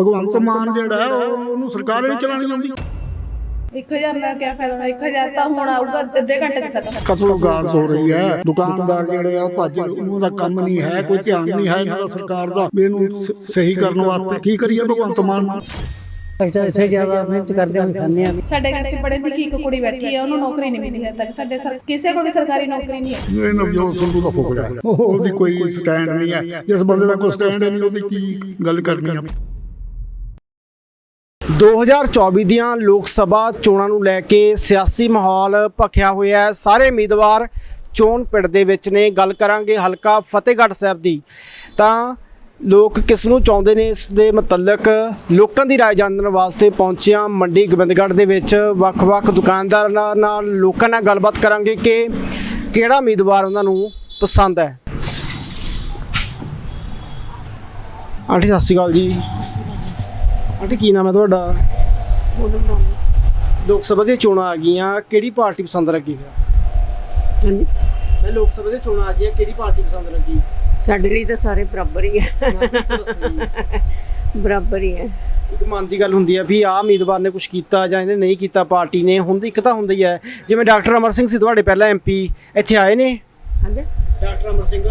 ਭਗਵੰਤ ਮਾਨ ਜਿਹੜਾ ਉਹਨੂੰ ਸਰਕਾਰ ਨਹੀਂ ਚਲਾਉਣੀ ਆਉਂਦੀ 1000 ਦਾ ਕੀ ਫਾਇਦਾ 1000 ਤਾਂ ਹੁਣ ਆਊਗਾ ਅੱਧੇ ਘੰਟੇ ਚ ਖਤਮ। ਕਤਲੋ ਗਾਰਡ ਹੋ ਰਹੀ ਹੈ। ਦੁਕਾਨਦਾਰ ਜਿਹੜੇ ਆ ਭੱਜ ਉਹਨਾਂ ਦਾ ਕੰਮ ਨਹੀਂ ਹੈ ਕੋਈ ਧਿਆਨ ਨਹੀਂ ਹੈ ਸਰਕਾਰ ਦਾ। ਇਹਨੂੰ ਸਹੀ ਕਰਨ ਵਾਸਤੇ ਕੀ ਕਰੀਏ ਭਗਵੰਤ ਮਾਨ? ਅਸੀਂ ਤਾਂ ਇੱਥੇ ਜ਼ਿਆਦਾ ਮਿਹਨਤ ਕਰਦੇ ਹਾਂ ਵੀ ਖਾਂਦੇ ਹਾਂ। ਸਾਡੇ ਘਰ ਚ ਪੜ੍ਹੀ ਲਿਖੀ ਇੱਕ ਕੁੜੀ ਬੈਠੀ ਹੈ ਉਹਨੂੰ ਨੌਕਰੀ ਨਹੀਂ ਮਿਲੀ ਹੈ ਤੱਕ। ਸਾਡੇ ਸਰ ਕਿਸੇ ਕੋਲ ਸਰਕਾਰੀ ਨੌਕਰੀ ਨਹੀਂ ਹੈ। ਇਹ ਨਵਜੋਤ ਸੰਧੂ ਦਾ ਫੁਕਰਾ ਹੈ। ਉਹ- ਉਹਦੀ ਕੋਈ ਸਟੈਂਡ ਨਹੀਂ ਹੈ। ਜਿਸ ਬੰਦੇ ਦਾ ਕੋਈ ਸਟੈਂਡ ਨਹੀਂ ਉਹਦੀ ਕੀ ਗੱਲ ਕਰਨੀ ਆ 2024 ਦੀਆਂ ਲੋਕ ਸਭਾ ਚੋਣਾਂ ਨੂੰ ਲੈ ਕੇ ਸਿਆਸੀ ਮਾਹੌਲ ਭਖਿਆ ਹੋਇਆ ਹੈ ਸਾਰੇ ਉਮੀਦਵਾਰ ਚੋਣ ਪਿੰਡ ਦੇ ਵਿੱਚ ਨੇ ਗੱਲ ਕਰਾਂਗੇ ਹਲਕਾ ਫਤਿਹਗੜ੍ਹ ਸਾਹਿਬ ਦੀ ਤਾਂ ਲੋਕ ਕਿਸ ਨੂੰ ਚਾਹੁੰਦੇ ਨੇ ਇਸ ਦੇ ਮੁਤਲਕ ਲੋਕਾਂ ਦੀ رائے ਜਾਣਨ ਵਾਸਤੇ ਪਹੁੰਚਿਆ ਮੰਡੀ ਗੋਬਿੰਦਗੜ੍ਹ ਦੇ ਵਿੱਚ ਵੱਖ-ਵੱਖ ਦੁਕਾਨਦਾਰਾਂ ਨਾਲ ਲੋਕਾਂ ਨਾਲ ਗੱਲਬਾਤ ਕਰਾਂਗੇ ਕਿ ਕਿਹੜਾ ਉਮੀਦਵਾਰ ਉਹਨਾਂ ਨੂੰ ਪਸੰਦ ਹੈ ਆਂਟੀ ਸਤਿ ਸ਼੍ਰੀ ਅਕਾਲ ਜੀ ਆਂਟੀ ਕੀ ਨਾਮ ਹੈ ਤੁਹਾਡਾ? ਲੋਕ ਸਭਾ ਦੀਆਂ ਚੋਣਾਂ ਆ ਗਈਆਂ ਕਿਹੜੀ ਪਾਰਟੀ ਪਸੰਦ ਲੱਗੀ ਫਿਰ? ਹਾਂਜੀ। ਮੈਂ ਲੋਕ ਸਭਾ ਦੀਆਂ ਚੋਣਾਂ ਆ ਗਈਆਂ ਕਿਹੜੀ ਪਾਰਟੀ ਪਸੰਦ ਲੱਗੀ? ਸਾਡੇ ਲਈ ਤਾਂ ਸਾਰੇ ਬਰਾਬਰ ਹੀ ਹੈ ਬਰਾਬਰ ਹੀ ਹੈ ਇੱਕ ਮਨ ਦੀ ਗੱਲ ਹੁੰਦੀ ਹੈ ਵੀ ਆਹ ਉਮੀਦਵਾਰ ਨੇ ਕੁਝ ਕੀਤਾ ਜਾਂ ਇਹਨੇ ਨਹੀਂ ਕੀਤਾ ਪਾਰਟੀ ਨੇ ਹੁਣ ਇੱਕ ਤਾਂ ਹੁੰਦਾ ਹੀ ਹੈ ਜਿਵੇਂ ਡਾਕਟਰ ਅਮਰ ਸਿੰਘ ਸੀ ਤੁਹਾਡੇ ਪਹਿਲਾਂ ਐਮਪੀ ਇੱਥੇ ਆਏ ਨੇ? ਹਾਂਜੀ। ਡਾਕਟਰ ਅਮਰ ਸਿੰਘ।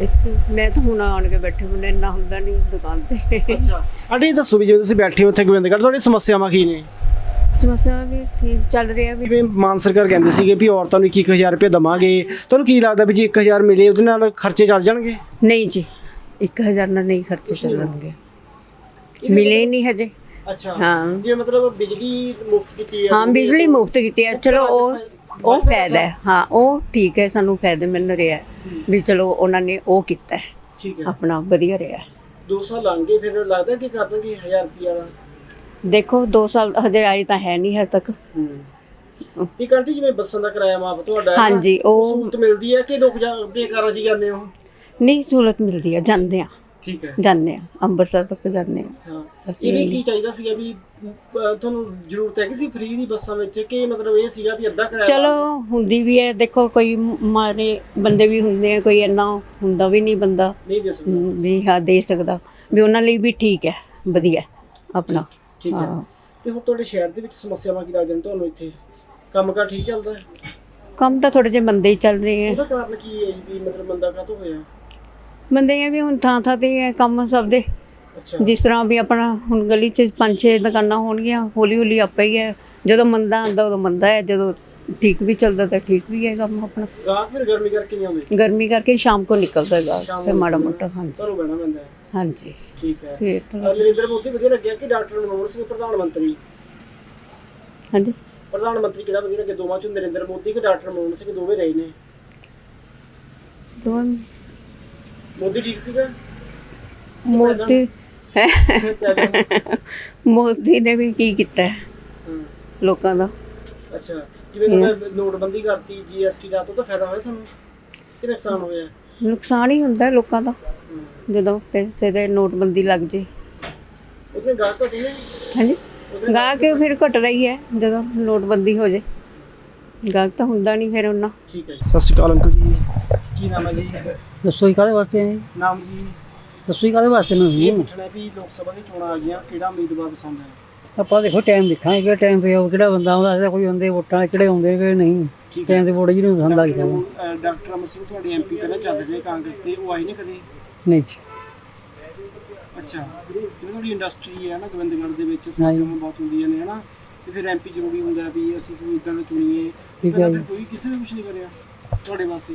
ਇੱਥੇ ਮੈਂ ਤਾਂ ਹੁਣ ਆਣ ਕੇ ਬੈਠੇ ਹੁੰਦੇ ਇੰਨਾ ਹੁੰਦਾ ਨਹੀਂ ਦੁਕਾਨ ਤੇ। ਅੱਛਾ। ਇਹ ਦੱਸੋ ਵੀ ਜਿਵੇਂ ਤੁਸੀਂ ਬੈਠੇ ਹੋ ਉੱਥੇ ਗੋਬਿੰਦਗੜ੍ਹ ਤੁਹਾਡੀ ਸਮੱਸਿਆਵਾਂ ਕੀ ਨੇ? ਸਮੱਸਿਆ ਵੀ ਠੀਕ ਚੱਲ ਰਿਹਾ ਵੀ। ਜਿਵੇਂ ਮਾਨ ਸਰਕਾਰ ਕਹਿੰਦੇ ਸੀਗੇ ਵੀ ਔਰਤਾਂ ਨੂੰ 21000 ਰੁਪਏ ਦਵਾਂਗੇ। ਤੁਹਾਨੂੰ ਕੀ ਲੱਗਦਾ ਵੀ ਜੇ 1000 ਮਿਲੇ ਉਹਦੇ ਨਾਲ ਖਰਚੇ ਚੱਲ ਜਾਣਗੇ? ਨਹੀਂ ਜੀ 1000 ਨਾਲ ਨਹੀਂ ਖਰਚੇ ਚੱਲਣਗੇ ਮਿਲੇ ਨਹੀਂ ਹਜੇ। ਅੱਛਾ। ਹਾਂ। ਜਿਵੇਂ ਮਤਲਬ ਬਿਜਲੀ ਮੁਫਤ ਕੀਤੀ ਹੈ। ਹਾਂ ਬਿਜਲੀ ਮੁਫਤ ਕੀਤੀ ਹੈ। ਚਲੋ ਉਹ ਉਹ ਫਾਇਦਾ ਹੈ। ਹਾਂ ਉਹ ਠੀਕ ਹੈ ਸਾਨੂੰ ਫਾਇਦਾ ਮਿਲ ਰਿਹਾ ਹੈ। ਵੀ ਚਲੋ ਉਹਨਾਂ ਨੇ ਉਹ ਕੀਤਾ ਹੈ। ਠੀਕ ਹੈ। ਆਪਣਾ ਵਧੀਆ ਰਿਹਾ। 2 ਸਾਲ ਲੰਘ ਗਏ ਫਿਰ ਲੱਗਦਾ ਕਿ ਕਰਨਗੇ 1000 ਰੁਪਿਆ ਦਾ ਦੇਖੋ 2 ਸਾਲ ਹਜੇ ਆਈ ਤਾਂ ਹੈ ਨਹੀਂ ਹਜੇ ਤੱਕ। ਹੂੰ। ਇੱਕ ਆਂਟੀ ਜਿਵੇਂ ਬੱਸਾਂ ਦਾ ਕਿਰਾਇਆ ਮਾਫ ਤੁਹਾਡਾ ਹਾਂਜੀ, ਉਹ- ਸਹੂਲਤ ਮਿਲਦੀ ਹੈ ਕਿ ਲੋਕ ਜਾ ਆਪਣੇ 'ਚ ਹੀ ਜਾਂਦੇ ਹੋ ਨਹੀਂ ਸਹੂਲਤ ਮਿਲਦੀ ਹੈ ਜਾਂਦੇ ਆ। ਠੀਕ ਹੈ। ਜਾਂਦੇ ਆ ਅੰਮ੍ਰਿਤਸਰ ਤੱਕ ਜਾਂਦੇ ਆ ਹਾਂ। ਅਸੀਂ ਇਹ ਵੀ ਕੀ ਚਾਹੀਦਾ ਸੀਗਾ ਵੀ ਅਹ, ਤੁਹਾਨੂੰ ਜ਼ਰੂਰਤ ਹੈ ਕਿਸੇ ਫ੍ਰੀ ਦੀ ਬੱਸਾਂ ਵਿੱਚ? ਕਿ ਮਤਲਬ ਇਹ ਸੀਗਾ ਵੀ ਅੱਧਾ ਕਿਰਾਇਆ ਚਲੋ ਹੁੰਦੀ ਵੀ ਹੈ। ਦੇਖੋ ਕੋਈ ਮਾਰੇ ਬੰਦੇ ਵੀ ਹੁੰਦੇ ਆ ਕੋਈ ਇੰਨਾ ਹੁੰਦਾ ਵੀ ਨਹੀਂ ਬੰਦਾ। ਨਹੀਂ ਦੇ ਸਕਦੇ। ਹਮ, ਵੀ ਹਾਂ ਦੇ ਸਕਦਾ। ਵੀ ਉਹਨਾਂ ਲਈ ਵੀ ਠੀਕ ਹੈ ਵਧੀਆ ਆਪਣਾ। ਠੀਕ ਹੈ। ਹਾਂ। ਤੇ ਹੁਣ ਤੁਹਾਡੇ ਸ਼ਹਿਰ ਦੇ ਵਿੱਚ ਸਮੱਸਿਆਵਾਂ ਕੀ ਲੱਗਦੀਆਂ ਨੇ ਤੁਹਾਨੂੰ ਇੱਥੇ? ਕੰਮਕਾਰ ਠੀਕ ਚੱਲਦਾ ਹੈ? ਕੰਮ ਤਾਂ ਥੋੜੇ ਜਿਹੇ ਮੰਦੇ ਹੀ ਚੱਲ ਰਹੇ ਆ। ਉਹਦਾ ਕਾਰਨ ਕੀ ਹੈ ਜੀ ਵੀ ਮਤਲਬ ਮੰਦਾ ਕਾਹਤੋਂ ਹੋਇਆ? ਮੰਦੇ ਆ ਵੀ ਹੁਣ ਥਾਂ ਥਾਂ ਤੇ ਕੰਮ ਸਭ ਦੇ। ਜਿਸ ਤਰ੍ਹਾਂ ਵੀ ਆਪਣਾ ਹੁਣ ਗਲੀ 'ਚ ਪੰਜ ਛੇ ਦੁਕਾਨਾਂ ਹੋਣਗੀਆਂ ਹੌਲੀ ਹੌਲੀ ਆਪੇ ਹੀ ਹੈ। ਜਦੋਂ ਮੰਦਾ ਆਉਂਦਾ ਉਦੋਂ ਮੰਦਾ ਹੈ। ਜਦੋਂ ਠੀਕ ਵੀ ਚੱਲਦਾ ਤਾਂ ਠੀਕ ਵੀ ਹੈ ਕੰਮ ਆਪਣਾ। ਗਾਹਕ ਫਿਰ ਗਰਮੀ ਕਰਕੇ ਨਹੀਂ ਆਉਂਦੇ? ਗਰਮੀ ਕਰਕੇ ਸ਼ਾਮ ਕੋ ਨਿਕਲਦਾ ਸ਼ਾਮ ਫਿਰ ਮਾੜਾ ਮੋਟਾ ਹਾਂਜੀ। ਤੁਹਾਨੂੰ ਬਹਿਣਾ ਪੈਂਦਾ ਹੈ। ਹਾਂਜੀ। ਠੀਕ ਹੈ। ਨਰਿੰਦਰ ਮੋਦੀ ਵਧੀਆ ਲੱਗਿਆ ਕਿ ਡਾਕਟਰ ਮਨਮੋਹਨ ਸਿੰਘ ਪ੍ਰਧਾਨ ਮੰਤਰੀ? ਹਾਂਜੀ। ਪ੍ਰਧਾਨ ਮੰਤਰੀ ਕਿਹੜਾ ਵਧੀਆ ਲੱਗਿਆ ਦੋਵਾਂ ਚੋਂ ਨਰਿੰਦਰ ਮੋਦੀ ਕਿ ਡਾਕਟਰ ਮਨਮੋਹਨ ਸਿੰਘ ਦੋਵੇਂ ਰਹੇ ਨੇ? ਦੋ ਮੋਦੀ ਠੀਕ ਸੀਗਾ? ਮੋਦੀ ਮੋਦੀ ਨੇ ਵੀ ਕੀ ਕੀਤਾ? ਲੋਕਾਂ ਦਾ। ਅੱਛਾ ਜਿਵੇਂ ਨੋਟਬੰਦੀ ਕਰਤੀ ਜੀਐਸਟੀ ਦਾ ਤਾਂ ਫਾਇਦਾ ਹੋਇਆ ਤੁਹਾਨੂੰ? ਕਿ ਨੁਕਸਾਨ ਹੋਇਆ? ਨੁਕਸਾਨ ਹੀ ਹੁੰਦਾ ਲੋਕਾਂ ਦਾ ਜਦੋਂ ਪੈਸੇ ਦੇ ਨੋਟਬੰਦੀ ਲੱਗ ਜੇ। ਉਹਦੇ ਗਾਹਕ ਘਟੇ ਨੇ? ਹਾਂਜੀ? ਗਾਹਕ ਕੇ ਫਿਰ ਘਟਦਾ ਹੀ ਹੈ ਜਦੋਂ ਨੋਟਬੰਦੀ ਹੋ ਜੇ। ਗਾਹਕ ਤਾਂ ਹੁੰਦਾ ਨਹੀਂ ਫਿਰ ਉਹਨਾਂ। ਠੀਕ ਹੈ ਜੀ। ਸਤਿ ਸ਼੍ਰੀ ਅਕਾਲ ਅੰਕਲ ਜੀ। ਕੀ ਨਾਮ ਹੈ ਜੀ? ਦੱਸੋ ਹੀ ਕਾਹਦੇ ਵਾਸਤੇ ਹੈ ਨਾਮ ਜੀ? ਦੱਸੋ ਹੀ ਕਾਹਦੇ ਵਾਸਤੇ ਨੂੰ ਇਹ ਪੁੱਛਣਾ ਵੀ ਲੋਕ ਸਭਾ ਦੀ ਚੋਣਾਂ ਆ ਗਈਆਂ ਕਿਹੜਾ ਉਮੀਦਵਾਰ ਪਸੰਦ ਹੈ? ਆਪਾਂ ਦੇਖੋ ਟਾਈਮ ਦੇਖਾਂਗੇ ਕਿਹੜਾ ਟਾਈਮ ਤੇ ਆਊ, ਕਿਹੜਾ ਬੰਦਾ ਆਉਂਦਾ ਇਹਦਾ ਕੋਈ ਹੁੰਦੇ ਵੋਟਾਂ ਕਿਹੜੇ ਆਉਂਦੇ ਨੇ ਕਿਹੜੇ ਨਹੀਂ। ਟਾਈਮ ਤੇ ਵੋਟ ਜਿਹਨੂੰ ਪਸੰਦ ਆ ਡਾਕਟਰ ਜਾਵੇ ਅਹ ਡਾਕਟਰ ਅਮਰ ਸਿੰਘ ਤੁਹਾਡੇ ਐਮਪੀ ਪਹਿਲਾਂ ਚੱਲ ਰਹੇ ਨੇ ਕਾਂਗਰਸ ਤੇ ਉਹ ਆਏ ਨੇ ਕਦੇ? ਨਹੀਂ ਜੀ। ਅੱਛਾ। ਜਿਵੇਂ ਤੁਹਾਡੀ ਇੰਡਸਟਰੀ ਹੈ ਨਾ ਗੋਬਿੰਦਗੜ੍ਹ ਦੇ ਵਿੱਚ ਸਮੱਸਿਆਵਾਂ ਬਹੁਤ ਹੁੰਦੀਆਂ ਨੇ ਹਨਾ? ਤੇ ਫਿਰ ਐਮਪੀ ਜ਼ਰੂਰੀ ਹੁੰਦਾ ਵੀ ਅਸੀਂ ਕੋਈ ਇਦਾਂ ਦਾ ਚੁਣੀਏ ਠੀਕ ਹੈ ਪਹਿਲਾਂ ਜੀ। ਕੋਈ ਕਿਸੇ ਨੇ ਕੁਝ ਨਹੀਂ ਕਰਿਆ ਤੁਹਾਡੇ ਵਾਸਤੇ?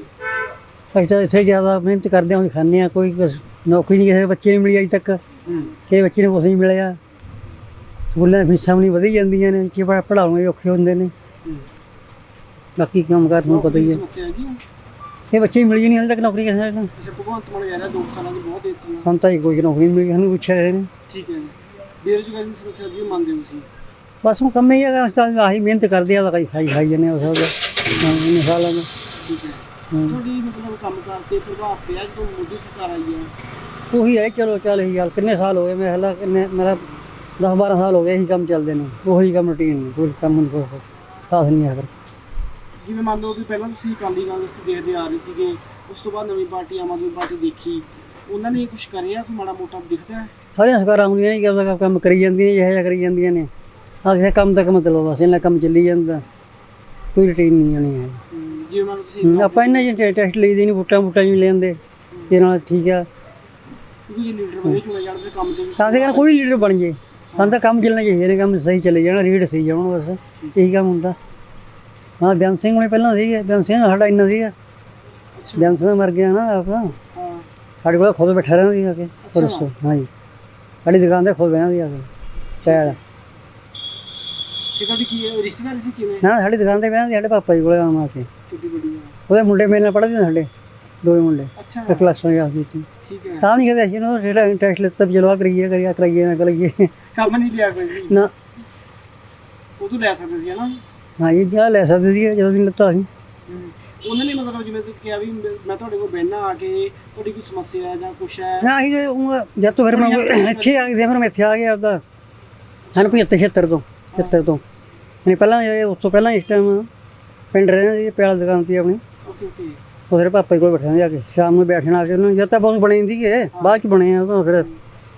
ਅਸੀਂ ਤਾਂ ਇੱਥੇ ਜ਼ਿਆਦਾ ਮਿਹਨਤ ਕਰਦੇ ਹਾਂ ਵੀ ਖਾਂਦੇ ਹਾਂ ਕੋਈ ਕੁਛ ਨੌਕਰੀ ਨਹੀਂ ਕਿਸੇ ਬੱਚੇ ਨੂੰ ਮਿਲੀ ਅਜੇ ਤੱਕ। ਕਿਸੇ ਬੱਚੇ ਨੂੰ ਕੁਛ ਨਹੀਂ ਮਿਲਿਆ। ਸਕੂਲਾਂ ਦੀਆਂ ਫੀਸਾਂ ਵੀ ਨਹੀਂ ਵਧੀ ਜਾਂਦੀਆਂ ਨੇ ਪੜ੍ਹਾ- ਪੜ੍ਹਾਉਣੇ ਔਖੇ ਹੁੰਦੇ ਨੇ। ਬਾਕੀ ਕੰਮ ਕਾਰ ਤੁਹਾਨੂੰ ਪਤਾ ਹੀ ਹੈ। ਸਮੱਸਿਆ ਹੈਗੀ ਹੁਣ। ਇਹ ਬੱਚੇ ਹੀ ਮਿਲੀ ਨਹੀਂ ਹਾਲੇ ਤੱਕ ਨੌਕਰੀ ਕਿਸੇ ਨੂੰ ਅੱਛਾ ਭਗਵੰਤ ਮਾਨ ਯਾਰ ਦੋ ਸਾਲਾਂ ਦੀ ਬਹੁਤ ਦਿੱਤੀ ਹੁਣ ਤਾਂ ਕੋਈ ਨੌਕਰੀ ਨਹੀਂ ਮਿਲੀ ਸਾਨੂੰ ਪੁੱਛਿਆ ਕਿਸੇ ਨੇ ਠੀਕ ਹੈ ਜੀ। ਬੇਰੁਜ਼ਗਾਰੀ ਦੀ ਸਮੱਸਿਆ ਵੀ ਮੰਨਦੇ ਹੋ ਤੁਸੀਂ? ਬਸ ਹੁਣ ਕੰਮ ਹੀ ਹੈਗਾ ਅਸੀਂ ਤਾਂ ਆਹੀ ਮਿਹਨਤ ਕਰਦੇ ਆ ਤਾਂ ਖਾਈ ਖਾਈ ਜਾਂਦੇ ਆ ਉਸ ਇੰਨੇ ਸਾਲਾਂ ਦਾ। ਠੀਕ ਹੈ। ਹੂੰ। ਤੁਹਾਡੀ ਮਤਲਬ ਕੰਮ ਕਾਰ ਤੇ ਪ੍ਰਭਾਵ ਪਿਆ ਜਦੋਂ ਮੋਦੀ ਸਰਕਾਰ ਆਈ ਹੈ? ਉਹੀ ਹੈ ਚਲੋ ਚੱਲ ਇਹੀ ਹਾਲ। ਕਿੰਨੇ ਸਾਲ ਹੋ ਗਏ? ਮੈਂ ਹਲਾ ਕਿੰਨੇ ਮੇਰਾ 10 12 ਸਾਲ ਹੋ ਗਏ ਇਹੀ ਕੰਮ ਚੱਲਦੇ ਨੇ। ਉਹੀ ਕੰਮ ਰੁਟੀਨ ਨੇ ਕੋਈ ਕੰਮ ਨਹੀਂ ਕੋਈ ਖਾਸ ਨਹੀਂ ਹੈ ਫਿਰ ਜਿਵੇਂ ਮੰਨ ਲਓ ਕਿ ਪਹਿਲਾਂ ਤੁਸੀਂ ਅਕਾਲੀ ਕਾਂਗਰਸ ਦੇਖਦੇ ਆ ਰਹੇ ਸੀਗੇ ਉਸ ਤੋਂ ਬਾਅਦ ਨਵੀਂ ਪਾਰਟੀ ਆਮ ਆਦਮੀ ਪਾਰਟੀ ਦੇਖੀ। ਉਹਨਾਂ ਨੇ ਕੁਝ ਕਰਿਆ ਕੋਈ ਮਾੜਾ ਮੋਟਾ ਦਿਖਦਾ? ਹੈ ਸਾਰੀਆਂ ਸਰਕਾਰਾਂ ਆਉਂਦੀਆਂ ਨੇ ਕਿ ਆਪਦਾ ਕੰਮ ਕਰੀ ਜਾਂਦੀਆਂ ਜਿਹੋ ਜਿਹਾ ਕਰੀ ਜਾਂਦੀਆਂ ਨੇ। ਆ ਕਿਸੇ ਕੰਮ ਤੱਕ ਮਤਲਬ ਬਸ ਇਹਨਾਂ ਕੰਮ ਚੱਲੀ ਜਾਂਦਾ। ਕੋਈ ਰੁਟੀਨ ਨਹੀਂ ਆਣੀ ਹੈ ਜਿਵੇਂ ਮੰਨ ਲਓ ਤੁਸੀਂ ਹਮ, ਆਪਾਂ ਇਹਨਾਂ ਜਿਹੇ ਟੈਸਟ ਲਈਦੇ ਨਹੀਂ ਬੁੱਟਾਂ ਬੁੱਟਾਂ ਨਹੀਂ ਲੈਂਦੇ ਇਹ ਨਾਲ ਠੀਕ ਆ। ਲੀਡਰ ਚੁਣਿਆ ਜਾਣ ਤੇ ਕੰਮ ਕੋਈ ਲੀਡਰ ਬਣ ਜੇ ਸਾਨੂੰ ਤਾਂ ਕੰਮ ਚੱਲਣਾ ਚਾਹੀਦਾ ਨੇ ਕੰਮ ਸਹੀ ਚੱਲੇ ਜਾਣਾ ਰੀਡ ਸਹੀ ਜਾਣ ਬਸ। ਇਹੀ ਕੰਮ ਹੁੰਦਾ। ਹਾਂ ਬਿਆਨ ਸਿੰਘ ਹੁਣੇ ਪਹਿਲਾਂ ਸੀਗੇ। ਬਿਆਨ ਸਿੰਘ ਸਾਡਾ ਇੰਨਾ ਸੀਗਾ। ਬਿਆਨ ਸਿੰਘ ਮਰ ਗਿਆ ਨਾ ਆਪ ਹਾਂ। ਸਾਡੇ ਕੋਲ ਖੁਦ ਬੈਠਾ ਰਹਿੰਦਾ ਸੀ ਆ ਕੇ ਪਰਸੋਂ ਹਾਂਜੀ। ਸਾਡੀ ਦੁਕਾਨ ਤੇ ਖੁਦ ਬਹਿਣਾ ਸੀ ਆ ਕੇ ਸ਼ਾਇਦ ਕਿ ਤੁਹਾਡੀ ਕੀ ਰਿਸ਼ਤੇਦਾਰੀ ਸੀ ਕਿਵੇਂ? ਨਾ ਸਾਡੀ ਦੁਕਾਨ ਤੇ ਬਹਿਣਾ ਸੀ ਸਾਡੇ ਪਾਪਾ ਜੀ ਕੋਲੇ ਆਮ ਆ ਕੇ। ਕਿੱਡੀ ਹੈ ਉਹਦੇ ਮੁੰਡੇ ਮੇਰੇ ਨਾਲ ਪੜ੍ਹਦੇ ਨੇ ਸਾਡੇ ਦੋਵੇਂ ਮੁੰਡੇ। ਅੱਛਾ। ਇੱਕ ਕਲਾਸਾਂ ਵਿੱਚ ਆਉਂਦੀ ਸੀ ਠੀਕ ਹੈ। ਤਾਂ ਨਹੀਂ ਕਹਿੰਦੇ ਅਸੀਂ ਨੂੰ ਜਿਹੜਾ ਟੈਸਟ ਲਿੱਤਾ ਵੀ ਚਲੋ ਆ ਕਰੀਏ ਕਰੀਏ ਆਹ ਕਰਾਈਏ ਨਾ ਕਰਾਈਏ ਕੰਮ ਨਹੀਂ ਲਿਆ ਕੋਈ ਵੀ? ਨਾ। ਉਹ ਤੋਂ ਲੈ ਸਕਦੇ ਸੀ ਹਨਾ? ਹਾਂ ਇਹ ਜਾ ਲੈ ਸਕਦੇ ਸੀ ਜਦੋਂ ਵੀ ਲਿੱਤਾ ਸੀ। ਹਮ। ਉਹਨਾਂ ਨੇ ਮਤਲਬ ਜਿਵੇਂ ਤੁਸੀਂ ਕਿਹਾ ਵੀ ਮੈਂ- ਮੈਂ ਤੁਹਾਡੇ ਕੋਲ ਬਹਿਣਾ ਆ ਕੇ ਤੁਹਾਡੀ ਕੋਈ ਸਮੱਸਿਆ ਹੈ ਜਾਂ ਕੁਛ ਹੈ? ਨਾ ਤੇ ਉਹ ਜਦ ਤੋਂ ਫਿਰ ਮੈਂ ਇੱਥੇ ਆ ਗਿਆ ਫਿਰ ਮੈਂ ਇੱਥੇ ਆ ਗਿਆ ਆਪਦਾ। ਹਨ 75 76 ਤੋਂ 76 ਤੋਂ। ਨਹੀਂ ਪਹਿਲਾਂ ਇਹ ਉਸ ਤੋਂ ਪਹਿਲਾਂ ਇਸ ਟਾਈਮ ਪਿੰਡ ਰਹਿੰਦੇ ਸੀ ਪਿਆਲਾ ਦੁਕਾਨ ਸੀ ਆਪਣੀ। ਓਕੇ ਓਕੇ ਉਹ ਫਿਰ ਪਾਪਾ ਕੋਲ ਬੈਠਣਾ ਜਾ ਕੇ ਸ਼ਾਮ ਨੂੰ ਬੈਠਣਾ ਆ ਕੇ ਉਹਨੂੰ ਜਦ ਤੱਕ ਬਹੁਤ ਬਣੀ ਹੁੰਦੀ ਹੈ। ਬਾਅਦ ਚ ਬਣੇ ਆ ਉਹ ਤਾਂ ਫਿਰ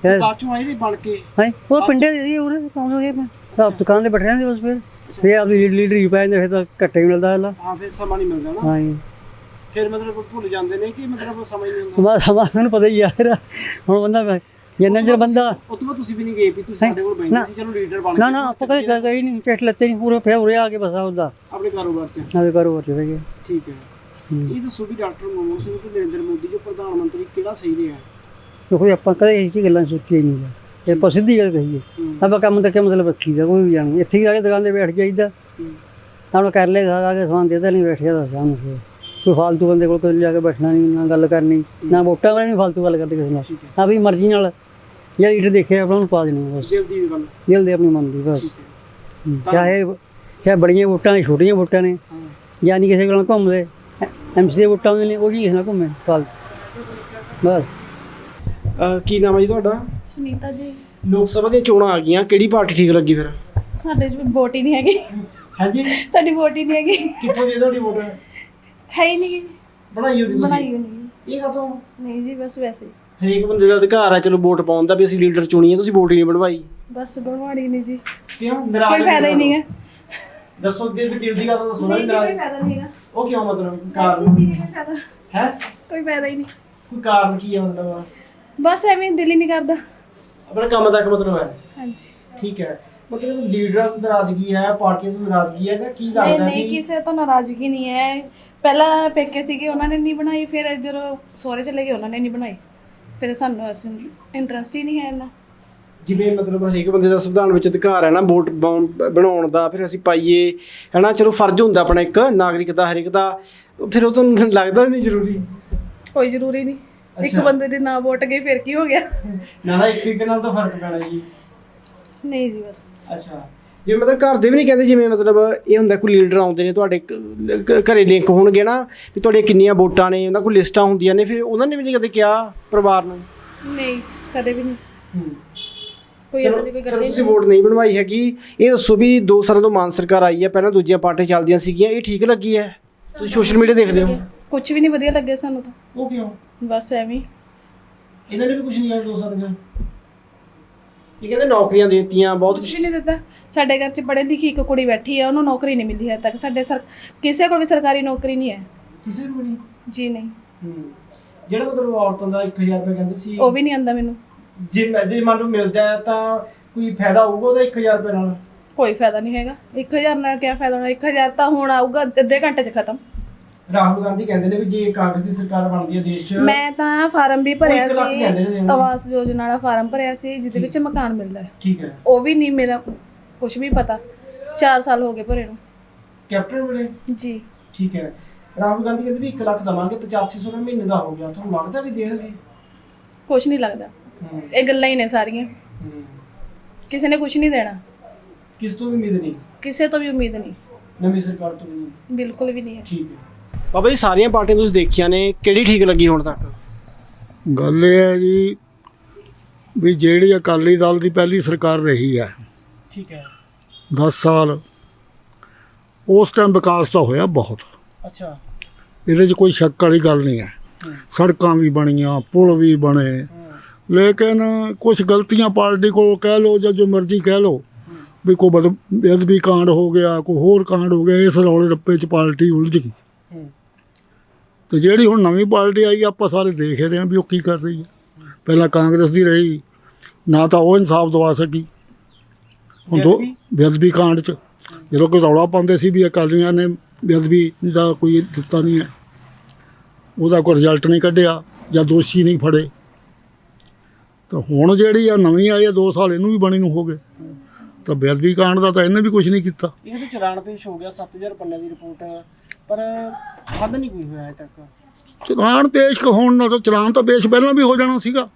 ਫਿਰ- ਬਾਅਦ ਚੋਂ ਆਏ ਨੇ ਬਣ ਕੇ? ਹੈਂ ਉਹ ਪਿੰਡੇ ਦੇ ਸੀ ਉਹਦੇ ਕੰਮ ਦੇ ਮੈਂ ਆਪ ਦੁਕਾਨ ਤੇ ਬੈਠੇ ਰਹਿੰਦੇ ਬਸ ਫਿਰ ਫਿਰ ਆਪਦੀ ਲੀਡ ਲੀਡਰ ਹੀ ਪੈ ਜਾਂਦੇ ਫਿਰ ਤਾਂ ਘੱਟੇ ਹੀ ਮਿਲਦਾ ਹਲਾ। ਹਾਂ ਫਿਰ ਸਮਾਂ ਨਹੀਂ ਮਿਲਦਾ ਨਾ। ਹਾਂ ਜੀ ਫਿਰ ਮਤਲਬ ਭੁੱਲ ਜਾਂਦੇ ਨੇ ਕਿ ਮਤਲਬ ਸਮਾਂ ਹੀ ਨਹੀਂ ਹੁੰਦਾ। ਸਮਾਂ ਤੁਹਾਨੂੰ ਪਤਾ ਹੀ ਆ ਫਿਰ। ਹੁਣ ਬੰਦਾ ਜਿੰਨਾ ਚਿਰ ਬੰਦਾ ਤੋਂ ਬਾਅਦ ਤੁਸੀਂ ਵੀ ਨਹੀਂ ਗਏ ਵੀ ਤੁਸੀਂ ਸਾਡੇ ਕੋਲ ਬੈਠੇ ਸੀ ਚਲੋ ਲੀਡਰ ਬਣ ਨਾ ਨਾ ਆਪਾਂ ਕਦੇ ਗਏ- ਨਹੀਂ ਟੈਸਟ ਲੱਤੇ ਨਹੀਂ ਪੂਰੇ ਫਿਰ ਉਰੇ ਆ ਕੇ ਬਸ ਆਉਂਦਾ ਆਪਣੇ ਕਾਰੋਬਾਰ 'ਚ। ਆਵੇ ਕਰੋ ਹੋ ਜਾਵੇ ਠੀਕ ਹੈ। ਇਹ ਦੱਸੋ ਵੀ ਡਾਕਟਰ ਮਨਮੋਹਨ ਸਿੰਘ ਤੇ ਨਰਿੰਦਰ ਮੋਦੀ ਜੋ ਪ੍ਰਧਾਨ ਮੰਤਰੀ ਕਿਹੜਾ ਸਹੀ ਰਿਹਾ? ਦੇਖੋ ਆਪਾਂ ਕਦੇ ਇਹ ਜਿਹੀ ਗੱਲਾਂ ਸੋਚੀਆਂ ਨਹੀਂ ਗਾ ਇਹ ਆਪਾਂ ਸਿੱਧੀ ਗੱਲ ਕਹੀਏ। ਆਪਾਂ ਕੰਮ ਤਾਂ ਕੀ ਮਤਲਬ ਰੱਖੀ ਦਾ ਕੋਈ ਵੀ ਜਾਣੀ। ਇੱਥੇ ਹੀ ਆ ਕੇ ਦੁਕਾਨ ਤੇ ਬੈਠ ਜਾਈਦਾ। ਆਪਾਂ ਕਰ ਲੈ ਆ ਕੇ ਸਮਾਨ ਦੇਦਾ ਨਹੀਂ ਬੈਠਿਆ ਦਾ ਸ਼ਾਮ ਨੂੰ ਫਿਰ। ਕੋਈ ਫਾਲਤੂ ਬੰਦੇ ਕੋਲ ਕੋਈ ਜਾ ਕੇ ਬੈਠਣਾ ਨਹੀਂ ਨਾ ਗੱਲ ਕਰਨੀ ਨਾ ਵੋਟਾਂ ਵਾਲੇ ਨਹੀਂ ਫਾਲਤੂ ਗੱਲ ਕਰਦੇ ਕਿਸੇ ਨਾਲ। ਆ ਵੀ ਮਰਜ਼ੀ ਨਾਲ। ਜਾਂ ਲੀਡਰ ਦੇਖਿਆ ਆਪਣਾ ਨੂੰ ਪਾ ਦੇਣੀ ਬਸ। ਦਿਲ ਦੀ ਗੱਲ। ਦਿਲ ਦੇ ਆਪਣੀ ਮਨ ਦੀ ਬਸ। ਹੂੰ। ਚਾਹੇ ਚਾਹੇ ਬੜੀਆਂ ਵੋਟਾਂ ਨੇ ਛੋਟੀਆਂ ਵੋਟਾਂ ਨੇ ਜਾਂ ਨਹੀਂ ਕਿਸੇ ਕੋਲ ਘੁੰਮਦੇ ਐਮਸੀ ਦੇ ਵੋਟਾਂ ਨੇ ਉਹ ਵੀ ਕਿਸੇ ਨਾਲ ਘੁੰਮੇ ਫਾਲਤੂ ਬਸ। ਕੀ ਨਾਮ ਹੈ ਜੀ ਤੁਹਾਡਾ? ਸੁਨੀਤਾ ਜੀ। ਲੋਕ ਸਭਾ ਦੀਆਂ ਚੋਣਾਂ ਆ ਗਈਆਂ ਕਿਹੜੀ ਪਾਰਟੀ ਠੀਕ ਲੱਗੀ ਫਿਰ? ਸਾਡੇ ਚ ਵੋਟ ਹੀ ਨਹੀਂ ਹੈਗੀ। ਹਾਂਜੀ? ਸਾਡੀ ਵੋਟ ਹੀ ਨਹੀਂ ਹੈਗੀ। ਕਿੱਥੋਂ ਦੀ ਤੁਹਾਡੀ ਵੋਟ? ਹੈ ਹੀ ਨਹੀਂ। ਬਣਾਈ ਹੋਈ ਬਣਾਈ ਹੋਈ ਨਹੀਂ। ਇਹ ਕਦੋਂ? ਨਹੀਂ ਜੀ ਬਸ ਵੈਸੇ। ਹਰੇਕ ਬੰਦੇ ਦਾ ਅਧਿਕਾਰ ਹੈ ਚਲੋ ਵੋਟ ਪਾਉਣ ਦਾ ਵੀ ਅਸੀਂ ਲੀਡਰ ਚੁਣੀਏ ਤੁਸੀਂ ਵੋਟ ਹੀ ਨਹੀਂ ਬਣਵਾਈ। ਬਸ ਬਣਵਾਣੀ ਨਹੀਂ ਜੀ। ਕਿਉਂ? ਕੋਈ ਨਾਰਾਜ਼ ਫਾਇਦਾ ਹੀ ਨਹੀਂ ਹੈ। ਦੱਸੋ ਦਿਲ ਦੀ ਦਿਲ ਦੀ ਗੱਲ ਤਾਂ ਦੱਸੋ ਨਾ ਨਹੀਂ ਜੀ, ਨਾਰਾਜ਼ ਕੋਈ ਫਾਇਦਾ ਨਹੀਂ ਹੈਗਾ। ਉਹ ਕਿਉਂ ਮਤਲਬ ਕਾਰਨ? ਕੋਈ ਫਾਇਦਾ। ਹੈ? ਕੋਈ ਫਾਇਦਾ ਹੀ ਨਹੀਂ। ਕੋਈ ਕਾਰਨ ਕੀ ਹੈ ਮਤਲਬ? ਬਸ ਐਵੇਂ ਦਿਲ ਹੀ ਨਹੀਂ ਕਰਦਾ। ਆਪਣਾ ਕੰਮ ਤੱਕ ਮਤਲਬ ਹੈ। ਹਾਂਜੀ। ਠੀਕ ਹੈ। ਮਤਲਬ ਲੀਡਰਾਂ ਦੀ ਨਾਰਾਜ਼ਗੀ ਹੈ ਪਾਰਟੀਆਂ ਦੀ ਨਾਰਾਜ਼ਗੀ ਹੈ ਜਾਂ ਕੀ ਨਹੀਂ ਲੱਗਦਾ ਨਹੀਂ ਕਿ ਕਿਸੇ ਤੋਂ ਨਾਰਾਜ਼ਗੀ ਨਹੀਂ ਹੈ। ਪਹਿਲਾਂ ਪੇਕੇ ਸੀਗੇ ਉਹਨਾਂ ਨੇ ਨਹੀਂ ਬਣਾਈ ਫਿਰ ਜਦੋਂ ਸਹੁਰੇ ਚਲੇ ਗਏ ਉਹਨਾਂ ਨੇ ਨਹੀਂ ਬਣਾਈ। ਫਿਰ ਸਾਨੂੰ ਅਸੀਂ ਇੰਟਰਸਟ ਹੀ ਨਹੀਂ ਹੈ ਇੰਨਾ। ਜਿਵੇਂ ਮਤਲਬ ਹਰੇਕ ਬੰਦੇ ਦਾ ਸੰਵਿਧਾਨ ਵਿੱਚ ਅਧਿਕਾਰ ਹੈ ਨਾ ਵੋਟ ਪਾਉਣ- ਬਣਾਉਣ ਦਾ ਫਿਰ ਅਸੀਂ ਪਾਈਏ ਹੈਨਾ? ਚਲੋ ਫਰਜ਼ ਹੁੰਦਾ ਆਪਣਾ ਇੱਕ ਨਾਗਰਿਕ ਦਾ ਹਰੇਕ ਦਾ। ਫਿਰ ਉਹ ਤੁਹਾਨੂੰ ਲੱਗਦਾ ਵੀ ਨਹੀਂ ਜ਼ਰੂਰੀ? ਕੋਈ ਜ਼ਰੂਰੀ ਨਹੀਂ। ਇੱਕ ਅੱਛਾ। ਬੰਦੇ ਦੀ ਨਾ ਵੋਟ ਗਈ ਫਿਰ ਕੀ ਹੋ ਗਿਆ? ਨਾ ਨਾ ਇੱਕ ਇੱਕ ਨਾਲ ਤਾਂ ਫ਼ਰਕ ਪੈਣਾ ਜੀ। ਨਹੀਂ ਜੀ ਬਸ। ਅੱਛਾ। ਜਿਵੇਂ ਮਤਲਬ ਘਰ ਦੇ ਵੀ ਨਹੀਂ ਕਹਿੰਦੇ ਜਿਵੇਂ ਮਤਲਬ ਇਹ ਹੁੰਦਾ ਕੋਈ ਲੀਡਰ ਆਉਂਦੇ ਨੇ ਤੁਹਾਡੇ ਘਰੇ ਲਿੰਕ ਹੋਣਗੇ ਨਾ ਵੀ ਤੁਹਾਡੀਆਂ ਕਿੰਨੀਆਂ ਵੋਟਾਂ ਨੇ ਉਹਨਾਂ ਕੋਲ ਲਿਸਟਾਂ ਹੁੰਦੀਆਂ ਨੇ ਫਿਰ ਉਹਨਾਂ ਨੇ ਵੀ ਨਹੀਂ ਕਦੇ ਕਿਹਾ ਪਰਿਵਾਰ ਨੂੰ? ਨਹੀਂ ਕਦੇ ਵੀ ਨਹੀਂ। ਕੋਈ ਦੀ ਗੱਲ ਨਹੀਂ ਤੁਸੀਂ ਵੋਟ ਨਹੀਂ ਬਣਵਾਈ ਹੈਗੀ। ਇਹ ਦੱਸੋ ਵੀ 2 ਸਾਲਾਂ ਤੋਂ ਮਾਨ ਸਰਕਾਰ ਆਈ ਹੈ ਪਹਿਲਾਂ ਦੂਜੀਆਂ ਪਾਰਟੀਆਂ ਚੱਲਦੀਆਂ ਸੀਗੀਆਂ ਇਹ ਠੀਕ ਲੱਗੀ ਹੈ? ਤੁਸੀਂ ਸੋਸ਼ਲ ਮੀਡੀਆ ਦੇਖਦੇ ਹੋ? ਕੁਝ ਵੀ ਨਹੀਂ ਵਧੀਆ ਲੱਗਿਆ ਸਾਨੂੰ ਤਾਂ। ਉਹ ਕਿਉਂ? ਬਸ ਐਵੇਂ। ਇਹਨਾਂ ਨੇ ਵੀ ਕੁਝ ਨਹੀਂ ਕਰ ਦੋ ਸਕਦਾ ਇਹ ਕਹਿੰਦੇ ਨੌਕਰੀਆਂ ਦੇ ਦਿੱਤੀਆਂ ਬਹੁਤ ਕੁਝ ਨਹੀਂ ਦਿੱਤਾ। ਸਾਡੇ ਘਰ 'ਚ ਪੜ੍ਹੇ ਲਿਖੀ ਇੱਕ ਕੁੜੀ ਬੈਠੀ ਹੈ ਉਹਨੂੰ ਨੌਕਰੀ ਨਹੀਂ ਮਿਲੀ ਹੈ ਤੱਕ। ਸਾਡੇ ਸਰ ਕਿਸੇ ਕੋਲ ਵੀ ਸਰਕਾਰੀ ਨੌਕਰੀ ਨਹੀਂ ਹੈ। ਕਿਸੇ ਨੂੰ ਵੀ ਨਹੀਂ? ਜੀ ਨਹੀਂ। ਹੂੰ। ਜਿਹੜਾ ਮਤਲਬ ਔਰਤਾਂ ਦਾ 1000 ਰੁਪਏ ਕਹਿੰਦੇ ਸੀ। ਉਹ ਵੀ ਨਹੀਂ ਆਂਦਾ ਮੈਨੂੰ। ਜੇ ਮੈਂ- ਜੇ ਮੰਨ ਲਓ ਮਿਲਦਾ ਹੈ ਤਾਂ ਕੋਈ ਫਾਇਦਾ ਹੋਊਗਾ ਉਹਦਾ 1000 ਰੁਪਏ ਨਾਲ? ਕੋਈ ਫਾਇਦਾ ਨਹੀਂ ਹੈਗਾ। 1000 ਨਾਲ ਕੀ ਫਾਇਦਾ ਹੋਣਾ? 1000 ਤਾਂ ਹੁਣ ਆਊਗਾ ਅੱਧੇ ਘੰਟੇ 'ਚ ਖਤਮ। ਰਾਹੁਲ ਗਾਂਧੀ ਕਹਿੰਦੇ ਨੇ ਵੀ ਜੇ ਕਾਂਗਰਸ ਦੀ ਸਰਕਾਰ ਬਣਦੀ ਹੈ ਦੇਸ਼ 'ਚ ਮੈਂ ਤਾਂ ਫਾਰਮ ਵੀ ਭਰਿਆ ਇੱਕ ਲੱਖ ਸੀ ਕਹਿੰਦੇ ਨੇ ਦੇਣ ਨੂੰ। ਆਵਾਸ ਯੋਜਨਾ ਦਾ ਫਾਰਮ ਭਰਿਆ ਸੀ ਜਿਹਦੇ ਵਿੱਚ ਮਕਾਨ ਮਿਲਦਾ ਹੈ। ਠੀਕ ਹੈ। ਉਹ ਵੀ ਨਹੀਂ ਮੇਰਾ ਕੁਝ ਵੀ ਪਤਾ। 4 ਸਾਲ ਹੋ ਗਏ ਭਰੇ ਨੂੰ। ਕੈਪਟਨ ਮਿਲੇ? ਜੀ। ਠੀਕ ਹੈ। ਰਾਹੁਲ ਗਾਂਧੀ ਕਹਿੰਦੇ ਵੀ 1 ਲੱਖ ਦਵਾਂਗੇ 8500 ਰੁਪਏ ਮਹੀਨੇ ਦਾ ਹੋ ਗਿਆ। ਤੁਹਾਨੂੰ ਲੱਗਦਾ ਵੀ ਦੇਣਗੇ? ਕੁਝ ਨਹੀਂ ਲੱਗਦਾ। ਇਹ ਗੱਲਾਂ ਹੀ ਨੇ ਸਾਰੀਆਂ। ਕਿਸੇ ਨੇ ਕੁਝ ਨਹੀਂ ਦੇਣਾ। ਕਿਸ ਤੋਂ ਵੀ ਉਮੀਦ ਨਹੀਂ? ਕਿਸੇ ਤੋਂ ਵੀ ਉਮੀਦ ਨਹੀਂ। ਨਵੀਂ ਸਰਕਾਰ ਤੋਂ ਵੀ ਨਹੀਂ? ਬਿਲਕੁਲ ਵੀ ਨਹੀਂ ਹੈ। ਠੀਕ ਹੈ। ਬਾਬਾ ਜੀ ਸਾਰੀਆਂ ਪਾਰਟੀਆਂ ਤੁਸੀਂ ਦੇਖੀਆਂ ਨੇ ਕਿਹੜੀ ਠੀਕ ਲੱਗੀ ਹੁਣ ਤੱਕ? ਗੱਲ ਇਹ ਹੈ ਜੀ ਵੀ ਜਿਹੜੀ ਅਕਾਲੀ ਦਲ ਦੀ ਪਹਿਲੀ ਸਰਕਾਰ ਰਹੀ ਹੈ ਠੀਕ ਹੈ। 10 ਸਾਲ ਉਸ ਟਾਈਮ ਵਿਕਾਸ ਤਾਂ ਹੋਇਆ ਬਹੁਤ। ਅੱਛਾ। ਇਹਦੇ 'ਚ ਕੋਈ ਸ਼ੱਕ ਵਾਲੀ ਗੱਲ ਨਹੀਂ ਹੈ। ਸੜਕਾਂ ਵੀ ਬਣੀਆਂ ਪੁਲ ਵੀ ਬਣੇ। ਲੇਕਿਨ ਕੁਝ ਗਲਤੀਆਂ ਪਾਰਟੀ ਕੋਲ ਕਹਿ ਲੋ ਜਾਂ ਜੋ ਮਰਜ਼ੀ ਕਹਿ ਲੋ ਵੀ ਕੋਈ ਬਦ ਬੇਅਦਬੀ ਕਾਂਡ ਹੋ ਗਿਆ ਕੋਈ ਹੋਰ ਕਾਂਡ ਹੋ ਗਿਆ ਇਸ ਰੌਲੇ ਰੱਪੇ 'ਚ ਪਾਰਟੀ ਉਲਝ ਗਈ। ਤੇ ਜਿਹੜੀ ਹੁਣ ਨਵੀਂ ਪਾਰਟੀ ਆਈ ਆਪਾਂ ਸਾਰੇ ਦੇਖ ਰਹੇ ਹਾਂ ਵੀ ਉਹ ਕੀ ਕਰ ਰਹੀ ਹੈ। ਪਹਿਲਾਂ ਕਾਂਗਰਸ ਦੀ ਰਹੀ ਨਾ ਤਾਂ ਉਹ ਇਨਸਾਫ ਦਵਾ ਸਕੀ। ਹੁਣ ਦੋ ਬੇਅਦਬੀ? ਕਾਂਡ 'ਚ ਜਦੋਂ ਕੋਈ ਰੌਲਾ ਪਾਉਂਦੇ ਸੀ ਵੀ ਅਕਾਲੀਆਂ ਨੇ ਬੇਅਦਬੀ ਦਾ ਕੋਈ ਦਿੱਤਾ ਨਹੀਂ ਹੈ ਉਹਦਾ ਕੋਈ ਰਿਜ਼ਲਟ ਨਹੀਂ ਕੱਢਿਆ ਜਾਂ ਦੋਸ਼ੀ ਨਹੀਂ ਫੜੇ। ਤਾਂ ਹੁਣ ਜਿਹੜੀ ਆ ਨਵੀਂ ਆਈ ਆ 2 ਸਾਲ ਇਹਨੂੰ ਵੀ ਬਣੀ ਨੂੰ ਹੋ ਗਏ। ਤਾਂ ਬੇਅਦਬੀ ਕਾਂਡ ਦਾ ਤਾਂ ਇਹਨੇ ਵੀ ਕੁਝ ਨਹੀਂ ਕੀਤਾ। ਇਹ ਤੇ ਚਲਾਨ ਪੇਸ਼ ਹੋ ਗਿਆ 7000 ਪੰਨੇ ਦੀ ਰਿਪੋਰਟ। ਪਰ ਹੱਦ ਨਹੀਂ ਕੋਈ ਹੋਇਆ ਅਜੇ ਤੱਕ। ਚਲਾਨ ਪੇਸ਼ ਹੋਣ ਨਾਲ ਤਾਂ ਚਲਾਨ ਤਾਂ ਪੇਸ਼ ਪਹਿਲਾਂ ਵੀ ਹੋ ਜਾਣਾ ਸੀਗਾ।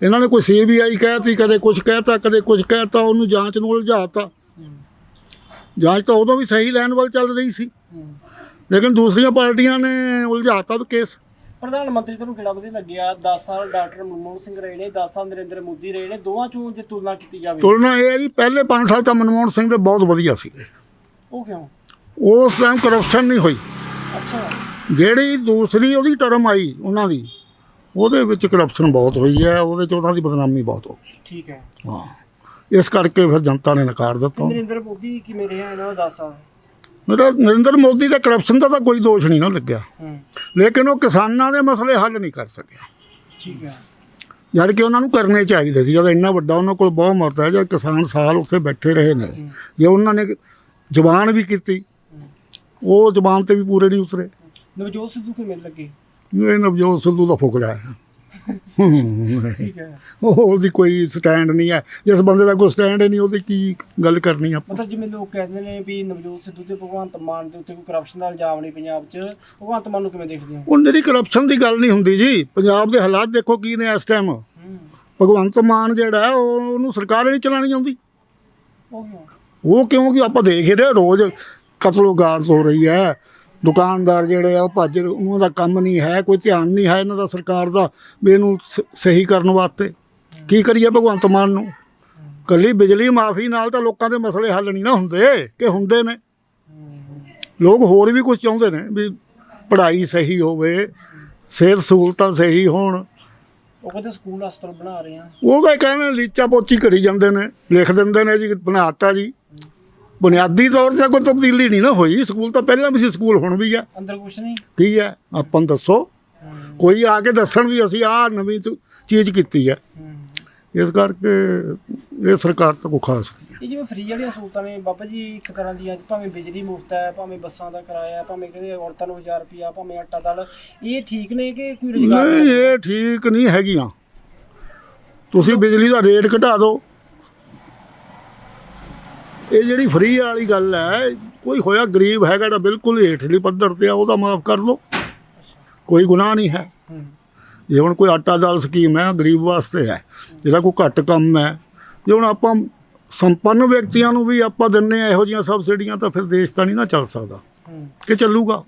ਇਹਨਾਂ ਨੇ ਕੋਈ ਸੀਬੀਆਈ ਕਹਿਤੀ ਕਦੇ ਕੁਝ ਕਹਿਤਾ ਕਦੇ ਕੁਝ ਕਹਿਤਾ ਉਹਨੂੰ ਜਾਂਚ ਨੂੰ ਉਲਝਾਤਾ। ਜਾਂਚ ਤਾਂ ਉਦੋਂ ਵੀ ਸਹੀ ਲੈਣ ਵੱਲ ਚੱਲ ਰਹੀ ਸੀ। ਲੇਕਿਨ ਦੂਸਰੀਆਂ ਪਾਰਟੀਆਂ ਨੇ ਉਲਝਾਤਾ ਵੀ ਕੇਸ। ਪ੍ਰਧਾਨ ਮੰਤਰੀ ਤੁਹਾਨੂੰ ਕਿਹੜਾ ਵਧੀਆ ਲੱਗਿਆ? 10 ਸਾਲ ਡਾਕਟਰ ਮਨਮੋਹਨ ਸਿੰਘ ਰਹੇ ਨੇ 10 ਸਾਲ ਨਰਿੰਦਰ ਮੋਦੀ ਰਹੇ ਨੇ ਦੋਵਾਂ ਚੋਂ ਜੇ ਤੁਲਨਾ ਕੀਤੀ ਜਾਵੇ। ਤੁਲਨਾ ਇਹ ਹੈ ਜੀ ਪਹਿਲੇ 5 ਸਾਲ ਤਾਂ ਮਨਮੋਹਨ ਸਿੰਘ ਦੇ ਬਹੁਤ ਵਧੀਆ ਸੀਗੇ। ਉਹ ਕਿਉਂ? ਉਸ ਟਾਈਮ ਕਰਪਸ਼ਨ ਨਹੀਂ ਹੋਈ। ਅੱਛਾ। ਜਿਹੜੀ ਦੂਸਰੀ ਉਹਦੀ ਟਰਮ ਆਈ ਉਹਨਾਂ ਦੀ ਉਹਦੇ ਵਿੱਚ ਕਰਪਸ਼ਨ ਬਹੁਤ ਹੋਈ ਹੈ ਉਹਦੇ ਚ ਉਹਨਾਂ ਦੀ ਬਦਨਾਮੀ ਬਹੁਤ ਹੋ ਗਈ। ਠੀਕ ਹੈ। ਹਾਂ। ਇਸ ਕਰਕੇ ਫਿਰ ਜਨਤਾ ਨੇ ਨਕਾਰ ਦਿੱਤਾ। ਨਰਿੰਦਰ ਮੋਦੀ ਕਿਵੇਂ ਰਿਹਾ ਇਹਨਾਂ ਦਾ 10 ਸਾਲ ਮੇਰਾ ਨਰਿੰਦਰ ਮੋਦੀ ਦਾ ਕਰਪਸ਼ਨ ਦਾ ਤਾਂ ਕੋਈ ਦੋਸ਼ ਨਹੀਂ ਨਾ ਲੱਗਿਆ। ਲੇਕਿਨ ਉਹ ਕਿਸਾਨਾਂ ਦੇ ਮਸਲੇ ਹੱਲ ਨਹੀਂ ਕਰ ਸਕਿਆ। ਠੀਕ ਹੈ। ਜਦ ਕਿ ਉਹਨਾਂ ਨੂੰ ਕਰਨੇ ਚਾਹੀਦੇ ਸੀ। ਜਦ ਇੰਨਾ ਵੱਡਾ ਉਹਨਾਂ ਕੋਲ ਬਹੁਤ ਮਤ ਹੈ ਜਦ ਕਿਸਾਨ ਸਾਲ ਉੱਥੇ ਬੈਠੇ ਰਹੇ ਨੇ। ਜੇ ਉਹਨਾਂ ਨੇ ਜ਼ਬਾਨ ਵੀ ਕੀਤੀ ਉਹ ਜ਼ਬਾਨ ਤੇ ਵੀ ਪੂਰੇ ਨਹੀਂ ਉਤਰੇ ਨਵਜੋਤ ਸਿੱਧੂ ਕਿਵੇਂ ਲੱਗੇ? ਇਹ ਨਵਜੋਤ ਸਿੱਧੂ ਦਾ ਫੁਕਰਾ ਹੈ। ਠੀਕ ਹੈ। ਉਹ ਉਹਦੀ ਕੋਈ ਸਟੈਂਡ ਨਹੀਂ ਹੈ। ਜਿਸ ਬੰਦੇ ਦਾ ਕੋਈ ਸਟੈਂਡ ਨਹੀਂ ਉਹਦੀ ਕੀ ਗੱਲ ਕਰਨੀ ਆਪਾਂ? ਮਤਲਬ ਜਿਵੇਂ ਲੋਕ ਕਹਿੰਦੇ ਨੇ ਵੀ ਨਵਜੋਤ ਸਿੱਧੂ ਤੇ ਭਗਵੰਤ ਮਾਨ ਦੇ ਉੱਤੇ ਕੋਈ ਕਰਪਸ਼ਨ ਦਾ ਇਲਜ਼ਾਮ ਨਹੀਂ ਪੰਜਾਬ 'ਚ ਭਗਵੰਤ ਮਾਨ ਨੂੰ ਕਿਵੇਂ ਦੇਖਦੇ ਹੋ? ਉਹਨਾਂ ਦੀ ਕਰਪਸ਼ਨ ਦੀ ਗੱਲ ਨਹੀਂ ਹੁੰਦੀ ਜੀ ਪੰਜਾਬ ਦੇ ਹਾਲਾਤ ਦੇਖੋ ਕੀ ਨੇ ਇਸ ਟਾਈਮ ਭਗਵੰਤ ਮਾਨ ਜਿਹੜਾ ਉਹਨੂੰ ਸਰਕਾਰ ਨਹੀਂ ਚਲਾਣੀ ਆਉਂਦੀ। ਉਹ ਕਿਉਂ? ਉਹ ਕਿਉਂਕਿ ਆਪਾਂ ਦੇਖ ਹੀ ਰਹੇ ਰੋਜ਼ ਕਤਲੋਗਾਰਤ ਹੋ ਰਹੀ ਹੈ। ਦੁਕਾਨਦਾਰ ਜਿਹੜੇ ਆ ਉਹ ਭੱਜ ਉਹਨਾਂ ਦਾ ਕੰਮ ਨਹੀਂ ਹੈ ਕੋਈ ਧਿਆਨ ਨਹੀਂ ਹੈ ਇਹਨਾਂ ਦਾ ਸਰਕਾਰ ਦਾ ਵੀ ਇਹਨੂੰ ਸ- ਸਹੀ ਕਰਨ ਵਾਸਤੇ। ਕੀ ਕਰੀਏ ਭਗਵੰਤ ਮਾਨ ਨੂੰ? ਕੱਲੀ ਬਿਜਲੀ ਮਾਫੀ ਨਾਲ ਤਾਂ ਲੋਕਾਂ ਦੇ ਮਸਲੇ ਹੱਲ ਨਹੀਂ ਨਾ ਹੁੰਦੇ ਕਿ ਹੁੰਦੇ ਨੇ। ਲੋਕ ਹੋਰ ਵੀ ਕੁਝ ਚਾਹੁੰਦੇ ਨੇ ਵੀ ਪੜ੍ਹਾਈ ਸਹੀ ਹੋਵੇ ਸਿਹਤ ਸਹੂਲਤਾਂ ਸਹੀ ਹੋਣ। ਉਹ ਕਹਿੰਦੇ ਸਕੂਲ ਹਸਪਤਾਲ ਬਣਾ ਰਹੇ ਆ। ਉਹ ਤਾਂ ਕਹਿੰਦੇ ਲੀਚਾ ਪੋਚੀ ਕਰੀ ਜਾਂਦੇ ਨੇ ਲਿਖ ਦਿੰਦੇ ਨੇ ਜੀ ਬਣਾਤਾ ਜੀ। ਬੁਨਿਆਦੀ ਤੌਰ ਤੇ ਕੋਈ ਤਬਦੀਲੀ ਨਹੀਂ ਨਾ ਹੋਈ। ਸਕੂਲ ਤਾਂ ਪਹਿਲਾਂ ਵੀ ਸੀ ਸਕੂਲ ਹੁਣ ਵੀ ਆ। ਅੰਦਰ ਕੁਛ ਨਹੀਂ? ਠੀਕ ਹੈ ਆਪਾਂ ਨੂੰ ਦੱਸੋ। ਕੋਈ ਆ ਕੇ ਦੱਸਣ ਵੀ ਅਸੀਂ ਆਹ ਨਵੀਂ ਚੀਜ਼ ਕੀਤੀ ਹੈ। ਇਸ ਕਰਕੇ ਇਹ ਸਰਕਾਰ ਤਾਂ ਕੋਈ ਖਾਸ ਨਹੀਂ। ਇਹ ਜਿਵੇਂ ਫ੍ਰੀ ਵਾਲੀਆਂ ਸਹੂਲਤਾਂ ਨੇ ਬਾਬਾ ਜੀ ਇੱਕ ਤਰ੍ਹਾਂ ਦੀਆਂ ਭਾਵੇਂ ਬਿਜਲੀ ਮੁਫਤ ਹੈ ਭਾਵੇਂ ਬੱਸਾਂ ਦਾ ਕਿਰਾਇਆ ਭਾਵੇਂ ਕਹਿੰਦੇ ਔਰਤਾਂ ਨੂੰ 1000 ਰੁਪਿਆ ਭਾਵੇਂ ਆਟਾ ਦਾਲ ਇਹ ਠੀਕ ਨੇ ਕਿ ਕੋਈ ਰੁਜ਼ਗਾਰ ਨਹੀਂ ਇਹ ਠੀਕ ਨਹੀਂ ਹੈਗੀਆਂ। ਤੁਸੀਂ ਬਿਜਲੀ ਦਾ ਰੇਟ ਘਟਾ ਦਿਓ। ਇਹ ਜਿਹੜੀ ਫ੍ਰੀ ਵਾਲੀ ਗੱਲ ਹੈ, ਕੋਈ ਹੋਇਆ ਗਰੀਬ ਹੈਗਾ ਤਾਂ ਬਿਲਕੁਲ ਹੇਠਲੀ ਪੱਧਰ ਤੇ ਆ, ਉਹਦਾ ਮਾਫ ਕਰ ਲਓ ਕੋਈ ਗੁਨਾਹ ਨਹੀਂ ਹੈ। ਜੇ ਹੁਣ ਕੋਈ ਆਟਾ ਦਾਲ ਸਕੀਮ ਹੈ, ਗਰੀਬ ਵਾਸਤੇ ਹੈ ਜਿਹੜਾ ਕੋਈ ਘੱਟ ਕੰਮ ਹੈ। ਜੇ ਹੁਣ ਆਪਾਂ ਸੰਪੰਨ ਵਿਅਕਤੀਆਂ ਨੂੰ ਵੀ ਆਪਾਂ ਦਿੰਨੇ ਆ, ਇਹੋ ਜਿਹੀਆਂ ਸਬਸਿਡੀਆਂ, ਤਾਂ ਫਿਰ ਦੇਸ਼ ਤਾਂ ਨਹੀਂ ਨਾ ਚੱਲ ਸਕਦਾ। ਕਿ ਚੱਲੂਗਾ?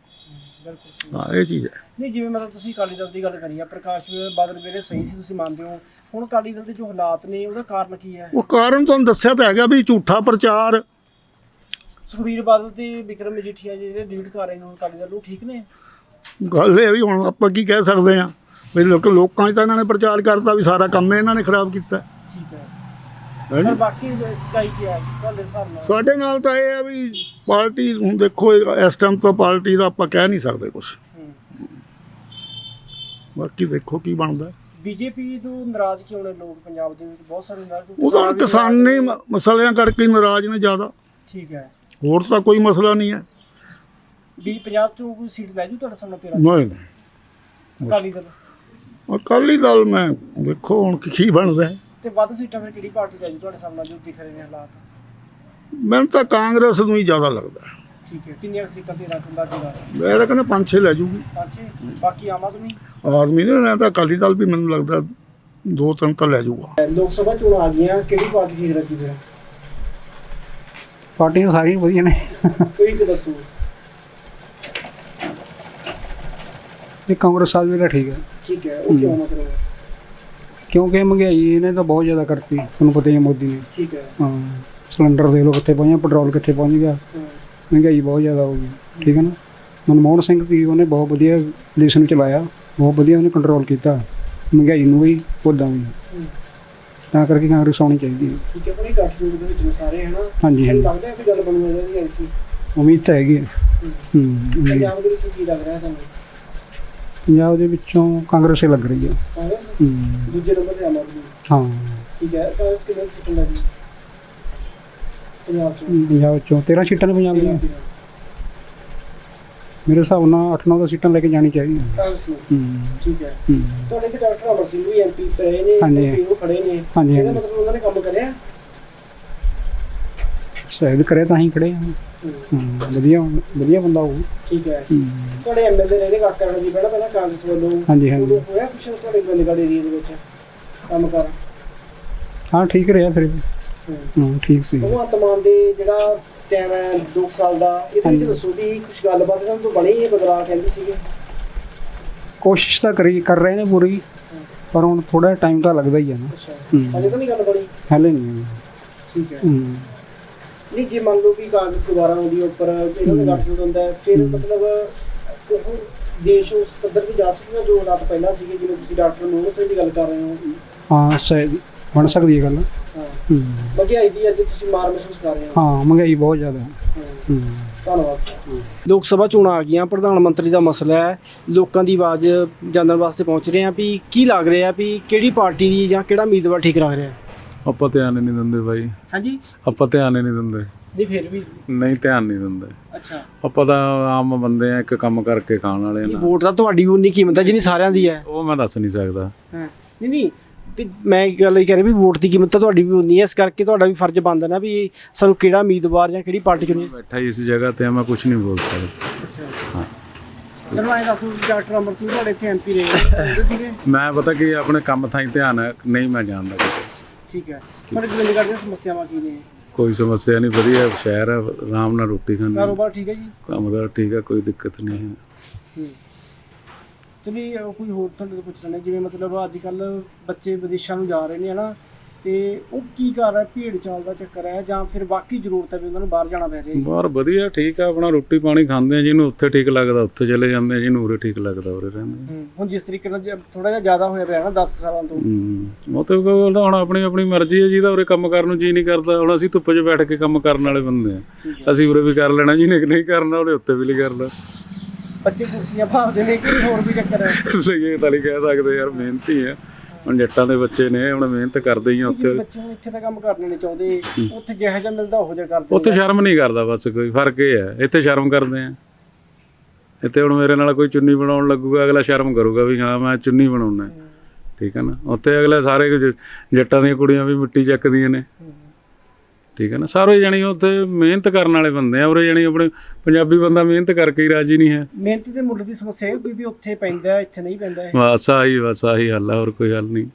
ਬਿਲਕੁਲ ਹਾਂ, ਇਹ ਚੀਜ਼ ਹੈ। ਨਹੀਂ, ਜਿਵੇਂ ਮਤਲਬ ਤੁਸੀਂ ਅਕਾਲੀ ਦਲ ਦੀ ਗੱਲ ਕਰੀ ਆ, ਪ੍ਰਕਾਸ਼ ਬਾਦਲ ਵੇਲੇ ਸਹੀ ਸੀ, ਤੁਸੀਂ ਮੰਨਦੇ ਹੋ। ਹੁਣ ਅਕਾਲੀ ਦਲ ਦੇ ਜੋ ਹਾਲਾਤ ਨੇ ਉਹਦਾ ਕਾਰਨ ਕੀ ਹੈ? ਉਹ ਕਾਰਨ ਤੁਹਾਨੂੰ ਦੱਸਿਆ ਤਾਂ ਹੈਗਾ ਵੀ ਝੂਠਾ ਪ੍ਰਚਾਰ। ਸੁਖਬੀਰ ਬਾਦਲ ਤੇ ਵਿਕਰਮ ਮਜੀਠੀਆ ਜਿਹੜੇ ਲੀਡ ਕਰ ਰਹੇ ਨੇ ਹੁਣ ਅਕਾਲੀ ਦਲ ਨੂੰ ਠੀਕ ਨੇ? ਗੱਲ ਇਹ ਵੀ ਹੁਣ ਆਪਾਂ ਕੀ ਕਹਿ ਸਕਦੇ ਆ ਵੀ ਲੋਕ ਲੋਕਾਂ 'ਚ ਤਾਂ ਇਹਨਾਂ ਨੇ ਪ੍ਰਚਾਰ ਕਰਤਾ ਵੀ ਸਾਰਾ ਕੰਮ ਇਹਨਾਂ ਨੇ ਖਰਾਬ ਕੀਤਾ। ਠੀਕ ਹੈ। ਪਰ ਬਾਕੀ ਸਚਾਈ ਕੀ ਹੈ? ਤੁਹਾਡੇ ਹਿਸਾਬ ਨਾਲ? ਸਾਡੇ ਨਾਲ ਤਾਂ ਇਹ ਆ ਵੀ ਪਾਰਟੀ ਹੁਣ ਦੇਖੋ ਇਸ ਟਾਈਮ ਤਾਂ ਪਾਰਟੀ ਦਾ ਆਪਾਂ ਕਹਿ ਨਹੀਂ ਸਕਦੇ ਕੁਝ। ਬਾਕੀ ਦੇਖੋ ਕੀ ਬਣਦਾ। ਬੀਜੇਪੀ ਤੋਂ ਨਾਰਾਜ਼ ਕਿਉਂ ਨੇ ਲੋਕ ਪੰਜਾਬ ਦੇ ਵਿੱਚ? ਬਹੁਤ ਸਾਰੇ ਨਾਰਾਜ਼ ਉਹਦਾ ਵੀ ਕਿਸਾਨੀ ਨੇ। ਮ- ਮਸਲਿਆਂ ਕਰਕੇ ਹੀ ਨਾਰਾਜ਼ ਨੇ ਜ਼ਿਆਦਾ। ਠੀਕ ਹੈ। ਹੋਰ ਤਾਂ ਕੋਈ ਮਸਲਾ ਨਹੀਂ ਹੈ। ਵੀ ਪੰਜਾਬ ਤੋਂ ਕੋਈ ਸੀਟ ਲੈ ਜੂ ਤੁਹਾਡੇ ਸਾਹਮਣੇ ਤੇਰਾ ਨਹੀਂ ਨਹੀਂ। ਅਕਾਲੀ ਦਲ? ਅਕਾਲੀ ਦਲ ਮੈਂ ਦੇਖੋ ਹੁਣ ਕੀ ਬਣਦਾ ਹੈ। ਤੇ ਵੱਧ ਸੀਟਾਂ ਫਿਰ ਕਿਹੜੀ ਪਾਰਟੀ ਲੈ ਜੂ ਤੁਹਾਡੇ ਸਾਹਮਣੇ ਜੋ ਦਿਖ ਰਹੇ ਨੇ ਹਾਲਾਤ? ਮੈਨੂੰ ਤਾਂ ਕਾਂਗਰਸ ਨੂੰ ਹੀ ਜ਼ਿਆਦਾ ਲੱਗਦਾ ਹੈ। ਠੀਕ ਹੈ। ਕਿੰਨੀਆਂ ਕੁ ਸੀਟਾਂ ਤੇ ਰੱਖਦਾ ਜੀਦਾ ਮੈਂ ਤਾਂ ਕਹਿੰਦਾ ਪੰਜ ਛੇ ਲੈ ਜੂਗੀ। ਪੰਜ ਛੇ ਬਾਕੀ ਆਮ ਆਦਮੀ? ਆਰਮੀ ਨੇ ਨਾ ਤਾਂ ਅਕਾਲੀ ਦਲ ਵੀ ਮੈਨੂੰ ਲੱਗਦਾ ਦੋ ਤਿੰਨ ਤਾਂ ਲੈ ਜਾਊਗਾ ਲੋਕ ਸਭਾ ਚੋਣਾਂ ਆ ਗਈਆਂ ਕਿਹੜੀ ਪਾਰਟੀ ਠੀਕ ਲੱਗੀ ਫਿਰ ਪਾਰਟੀਆਂ ਸਾਰੀਆਂ ਵਧੀਆ ਨੇ। ਕੋਈ ਇੱਕ ਦੱਸੋ। ਇਹ ਕਾਂਗਰਸ ਸਾਹਿਬ ਜਿਹੜਾ ਠੀਕ ਹੈ। ਠੀਕ ਹੈ ਉਹ ਕਿਉਂ ਮਤਲਬ ਕਿਉਂਕਿ ਮਹਿੰਗਾਈ ਇਹਨੇ ਤਾਂ ਬਹੁਤ ਜ਼ਿਆਦਾ ਕਰਤੀ ਤੁਹਾਨੂੰ ਪਤਾ ਹੀ ਹੈ ਮੋਦੀ ਨੇ। ਠੀਕ ਹੈ। ਹਾਂ ਸਿਲੰਡਰ ਦੇਖ ਲਓ ਕਿੱਥੇ ਪਹੁੰਚਿਆ ਪੈਟਰੋਲ ਕਿੱਥੇ ਪਹੁੰਚ ਗਿਆ। ਹਾਂ। ਮਹਿੰਗਾਈ ਬਹੁਤ ਜ਼ਿਆਦਾ ਹੋ ਗਈ ਠੀਕ ਹੈ ਨਾ? ਮਨਮੋਹਨ ਸਿੰਘ ਵੀ ਉਹਨੇ ਬਹੁਤ ਵਧੀਆ ਦੇਸ਼ ਨੂੰ ਚਲਾਇਆ ਬਹੁਤ ਵਧੀਆ ਉਹਨੇ ਕੰਟਰੋਲ ਕੀਤਾ ਮਹਿੰਗਾਈ ਨੂੰ ਵੀ ਉਦਾਂ ਵੀ। ਤਾਂ ਕਰਕੇ ਕਾਂਗਰਸ ਆਉਣੀ ਚਾਹੀਦੀ ਹੈ। ਠੀਕ ਹੈ ਬੜੀ ਦੇ ਵਿੱਚ ਨੇ ਸਾਰੇ ਹਨਾ? ਹਾਂਜੀ ਤੁਹਾਨੂੰ ਹਾਂਜੀ ਲੱਗਦਾ ਹੈ ਕਿ ਗੱਲ ਬਣੂ ਇਹਦੀ ਦੀ ਐਂਟੀ ਉਮੀਦ ਤਾਂ ਹੈਗੀ ਹੈ। ਪੰਜਾਬ ਦੇ ਵਿੱਚ ਕੀ ਲੱਗ ਰਿਹਾ ਤੁਹਾਨੂੰ? ਪੰਜਾਬ ਦੇ ਵਿੱਚੋਂ ਕਾਂਗਰਸ ਹੀ ਲੱਗ ਰਹੀ ਹੈ। ਕਾਂਗਰਸ? ਦੂਜੇ ਨੰਬਰ ਤੇ ਆਮ ਆਦਮੀ। ਹਾਂ। ਠੀਕ ਹੈ ਕਾਂਗਰਸ ਕਿੰਨੇ ਸੀਟ ਲੱਗੀ? ਪੰਜਾਬ ਚ। ਪੰਜਾਬ ਚੋਂ 13 ਸੀਟਾਂ ਨੇ ਪੰਜਾਬ ਦੀਆਂ। ਮੇਰੇ ਹਿਸਾਬ ਨਾਲ 8-9 ਦਾ ਸੀਟਾਂ ਲੈ ਕੇ ਜਾਣੀ ਚਾਹੀਦੀ। ਕਾਂਗਰਸ ਨੂੰ ਹੂੰ। ਠੀਕ ਹੈ। ਤੁਹਾਡੇ ਇੱਥੇ ਡਾਕਟਰ ਅਮਰ ਸਿੰਘ ਵੀ ਐਮਪੀ ਰਹੇ ਨੇ। ਫਿਰ ਉਹ ਖੜੇ ਨੇ। ਇਹਦਾ। ਮਤਲਬ ਉਹਨਾਂ ਨੇ ਕੰਮ ਕਰਿਆ? ਸ਼ਾਇਦ ਕਰੇ ਤਾਂ ਹੀ ਖੜੇ ਹਾਂ। ਵਧੀਆ ਵਧੀਆ ਬੰਦਾ ਹੋਊ ਠੀਕ ਹੈ। ਤੁਹਾਡੇ ਐਮਐਲਏ ਰਹੇ ਨੇ ਕਾਕਾ ਰਣ ਜੀ ਪਹਿਲਾਂ ਪਹਿਲਾਂ ਕਾਂਗਰਸ ਵੱਲੋਂ ਹਾਂਜੀ, ਹਾਂਜੀ। ਹੋਇਆ ਕੁਛ ਤੁਹਾਡੇ ਬੰਦਗੜ ਏਰੀਆ ਦੇ ਵਿੱਚ ਕੰਮ ਕਰ? ਹਾਂ ਠੀਕ ਰਿਹਾ ਫਿਰ। ਵੀ। ਹੂੰ। ਠੀਕ ਸੀ। ਭਗਵੰਤ ਮਾਨ ਦੇ ਜਿਹੜਾ ਟਾਈਮ ਹੈ 2 ਸਾਲ ਦਾ ਇਹਦੇ ਵਿੱਚ। ਦੱਸੋ ਵੀ ਕੁਝ ਗੱਲਬਾਤ ਇਹਨਾਂ ਤੋਂ ਬਣੀ ਹੈ ਬਦਲਾਅ ਕਹਿੰਦੇ ਸੀਗੇ? ਕੋਸ਼ਿਸ਼ ਤਾਂ ਕਰੀ ਕਰ ਰਹੇ ਨੇ ਪੂਰੀ ਪਰ ਹੁਣ ਥੋੜਾ ਟਾਈਮ ਤਾਂ ਲੱਗਦਾ ਹੀ ਹੈ ਨਾ। ਅੱਛਾ। ਹੂੰ। ਹਜੇ ਤਾਂ ਨਹੀਂ ਗੱਲ ਬਣੀ? ਹਲੇ ਨਹੀਂ ਠੀਕ ਹੈ। ਨਹੀਂ ਜੇ ਮੰਨ ਲਓ ਵੀ ਕਾਂਗਰਸ ਦੁਬਾਰਾ ਆਉਂਦੀ ਹੈ ਉੱਪਰ ਇਹਨਾਂ ਦਾ ਗੱਠਜੋੜ ਹੁੰਦਾ ਹੈ ਫਿਰ ਮਤਲਬ ਉਹ ਦੇਸ਼ ਉਸ ਪੱਧਰ ਤੇ ਜਾ ਸਕੂਗਾ ਜੋ ਹਾਲਾਤ ਪਹਿਲਾਂ ਸੀਗੇ ਜਿਵੇਂ ਤੁਸੀਂ ਡਾਕਟਰ ਮੋਹਨ ਸਿੰਘ ਦੀ ਗੱਲ ਕਰ ਰਹੇ ਹੋ। ਹਾਂ ਸ਼ਾਇਦ ਬਣ ਸਕਦੀ ਹੈ ਗੱਲ। ਮਹਿੰਗਾਈ ਦੀ ਅੱਜ ਤੁਸੀਂ ਮਾਰ ਮਹਿਸੂਸ ਕਰ ਰਹੇ ਹੋ। ਹਾਂ ਮਹਿੰਗਾਈ ਬਹੁਤ ਜ਼ਿਆਦਾ। ਹੈ। ਹਾਂ। ਹੂੰ। ਧੰਨਵਾਦ ਲੋਕ ਸਭਾ ਚੋਣਾਂ ਆ ਗਈਆਂ ਪ੍ਰਧਾਨ ਮੰਤਰੀ ਦਾ ਮਸਲਾ ਹੈ। ਲੋਕਾਂ ਦੀ ਆਵਾਜ਼ ਜਾਣਨ ਵਾਸਤੇ ਪਹੁੰਚ ਰਹੇ ਆ ਵੀ ਕੀ ਲੱਗ ਰਿਹਾ ਵੀ ਕਿਹੜੀ ਪਾਰਟੀ ਦੀ ਜਾਂ ਕਿਹੜਾ ਉਮੀਦਵਾਰ ਠੀਕ ਲੱਗ ਰਿਹਾ? ਆਪਾਂ ਧਿਆਨ ਹੀ ਨਹੀਂ ਦਿੰਦੇ ਬਾਈ। ਹਾਂਜੀ? ਆਪਾਂ ਧਿਆਨ ਹੀ ਨਹੀਂ ਦਿੰਦੇ। ਨਹੀਂ ਫਿਰ ਵੀ? ਨਹੀਂ ਧਿਆਨ ਨਹੀਂ ਦਿੰਦੇ। ਅੱਛਾ। ਆਪਾਂ ਤਾਂ ਆਮ ਬੰਦੇ ਆ ਇੱਕ ਕੰਮ ਕਰਕੇ ਖਾਣ ਵਾਲੇ ਨਾ। ਵੋਟ ਤਾਂ ਤੁਹਾਡੀ ਉਨੀ ਕੀਮਤ ਹੈ ਜਿੰਨੀ ਸਾਰਿਆਂ ਦੀ ਹੈ। ਉਹ ਮੈਂ ਦੱਸ ਨਹੀਂ ਸਕਦਾ। ਹਾਂ। ਨਹੀਂ ਨਹੀਂ ਵੀ ਮੈਂ ਇੱਕ ਗੱਲ ਇਹ ਕਹਿ ਰਿਹਾ ਵੀ ਵੋਟ ਦੀ ਕੀਮਤ ਤਾਂ ਤੁਹਾਡੀ ਵੀ ਉਨੀ ਹੈ ਇਸ ਕਰਕੇ ਤੁਹਾਡਾ ਵੀ ਫਰਜ਼ ਬਣਦਾ ਨਾ ਵੀ ਸਾਨੂੰ ਕਿਹੜਾ ਉਮੀਦਵਾਰ ਜਾਂ ਕਿਹੜੀ ਪਾਰਟੀ ਚੁਣੀ ਬੈਠਾ ਹੀ ਇਸ ਜਗ੍ਹਾ ਤੇ ਆ, ਮੈਂ ਕੁਝ ਨਹੀਂ ਬੋਲ ਸਕਦਾ। ਚਲੋ ਐਂ ਦੱਸੋ ਡਾਕਟਰ ਅਮਰ ਸਿੰਘ ਤੁਹਾਡੇ ਇੱਥੇ ਐਮਪੀ ਰਹੇ ਸੀਗੇ। ਮੈਂ ਪਤਾ ਕੀ ਆਪਣੇ ਕੰਮ ਥਾਈ ਧਿਆਨ ਹੈ ਨਹੀਂ ਮੈਂ ਜਾਣਦਾ ਕਿਤੇ। ਠੀਕ ਹੈ। ਤੁਹਾਡੇ ਗੋਬਿੰਦਗੜ੍ਹ ਦੀਆਂ ਸਮੱਸਿਆਵਾਂ ਕੀ ਨੇ? ਕੋਈ ਸਮੱਸਿਆ ਨਹੀਂ ਵਧੀਆ ਸ਼ਹਿਰ ਹੈ ਆਰਾਮ ਨਾਲ ਰੋਟੀ ਖਾਂਦੇ। ਕਾਰੋਬਾਰ ਠੀਕ ਹੈ ਜੀ? ਕਮਰਾ ਠੀਕ ਹੈ ਕੋਈ ਦਿੱਕਤ ਨਹੀਂ ਹੈ। ਹੂੰ। ਚਲੀ ਕੋਈ ਹੋਰ ਤੁਹਾਡੇ ਤੋਂ ਪੁੱਛ ਲੈਣਾ ਜਿਵੇਂ ਮਤਲਬ ਅੱਜ ਕੱਲ ਬੱਚੇ ਵਿਦੇਸ਼ਾਂ ਨੂੰ ਜਾ ਰਹੇ ਨੇ ਹਨਾ? ਤੇ ਉਹ ਕੀ ਕਰ ਰਿਹਾ ਭੀੜ ਚਾਲ ਦਾ ਚੱਕਰ ਹੈ ਜਾਂ ਫਿਰ ਬਾਕੀ ਜ਼ਰੂਰਤ ਹੈ ਵੀ ਉਹਨਾਂ ਨੂੰ ਬਾਹਰ ਜਾਣਾ ਪੈ ਰਿਹਾ ਹੈ? ਬਾਹਰ ਵਧੀਆ ਠੀਕ ਆ ਆਪਣਾ ਰੋਟੀ ਪਾਣੀ ਖਾਂਦੇ ਆ ਜਿਹਨੂੰ ਉੱਥੇ ਠੀਕ ਲੱਗਦਾ ਉੱਥੇ ਚਲੇ ਜਾਂਦੇ ਆ ਜਿਹਨੂੰ ਉਰੇ ਠੀਕ ਲੱਗਦਾ ਉਰੇ ਰਹਿੰਦੇ। ਹੂੰ ਹੁਣ ਜਿਸ ਤਰੀਕੇ ਨਾਲ ਥੋੜਾ ਜਿਹਾ ਜ਼ਿਆਦਾ ਹੋਇਆ ਪਿਆ ਨਾ 10 ਸਾਲਾਂ ਤੋਂ। ਹਮ, ਉਹ ਤੇ ਕੋਈ ਤਾਂ ਹੁਣ ਆਪਣੀ ਆਪਣੀ ਮਰਜ਼ੀ ਹੈ ਜਿਹਦਾ ਉਰੇ ਕੰਮ ਕਰਨ ਨੂੰ ਜੀ ਨਹੀਂ ਕਰਦਾ ਹੁਣ ਅਸੀਂ ਧੁੱਪ 'ਚ ਬੈਠ ਕੇ ਕੰਮ ਕਰਨ ਵਾਲੇ ਬੰਦੇ ਆ। ਅਸੀਂ ਉਰੇ ਵੀ ਕਰ ਲੈਣਾ ਜਿਹਨੇ ਨਹੀਂ ਕਰਨਾ ਉਹਦੇ ਉੱਤੇ ਵੀ ਨਹੀਂ ਕਰਨਾ। ਬੱਚੇ ਕੁਰਸੀਆਂ ਭਾਲਦੇ ਨੇ ਕਿ ਹੋਰ ਵੀ ਚੱਕਰ ਹੈ? ਸਹੀ ਇਹ ਤਾਂ ਨਹੀਂ ਕਹਿ ਸਕਦੇ ਯਾਰ ਮਿਹਨਤੀ ਆ ਹੁਣ ਜੱਟਾਂ ਦੇ ਬੱਚੇ ਨੇ ਹੁਣ ਮਿਹਨਤ ਕਰਦੇ ਹੀ ਆ ਉੱਥੇ। ਬੱਚੇ ਇੱਥੇ ਦਾ ਕੰਮ ਕਰਨੇ ਨਹੀਂ ਚਾਹੁੰਦੇ। ਉੱਥੇ ਜਿਹੋ ਜਿਹਾ ਮਿਲਦਾ ਉਹੋ ਜਿਹਾ ਕਰਦੇ ਉੱਥੇ ਸ਼ਰਮ ਨਹੀਂ ਕਰਦਾ ਬਸ ਕੋਈ ਫ਼ਰਕ ਇਹ ਹੈ। ਇੱਥੇ ਸ਼ਰਮ ਕਰਦੇ ਆ। ਇੱਥੇ ਹੁਣ ਮੇਰੇ ਨਾਲ ਕੋਈ ਚੁੰਨੀ ਬਣਾਉਣ ਲੱਗੂਗਾ ਅਗਲਾ ਸ਼ਰਮ ਕਰੂਗਾ ਵੀ ਹਾਂ ਮੈਂ ਚੁੰਨੀ ਬਣਾਉਣਾ। ਠੀਕ ਹੈ ਨਾ? ਉੱਥੇ ਅਗਲੇ ਸਾਰੇ ਜੱਟਾਂ ਦੀਆਂ ਕੁੜੀਆਂ ਵੀ ਮਿੱਟੀ ਚੱਕਦੀਆਂ ਨੇ। ਠੀਕ ਹੈ ਨਾ? ਸਾਰੇ ਜਣੀ ਉੱਥੇ ਮਿਹਨਤ ਕਰਨ ਵਾਲੇ ਬੰਦੇ ਆ ਉਰੇ ਜਣੀ ਆਪਣੇ ਪੰਜਾਬੀ ਬੰਦਾ ਮਿਹਨਤ ਕਰਕੇ ਹੀ ਰਾਜੀ ਨਹੀਂ ਹੈ। ਮਿਹਨਤ ਦੇ ਮੁੱਲ ਦੀ ਸਮੱਸਿਆ ਇਹ ਕੋਈ ਵੀ ਉੱਥੇ ਪੈਂਦਾ ਇੱਥੇ ਨਹੀਂ ਪੈਂਦਾ ਇਹ। ਬਸ ਆਹੀ ਬਸ ਆਹੀ ਹੱਲ ਆ ਹੋਰ ਕੋਈ ਹੱਲ ਨਹੀਂ।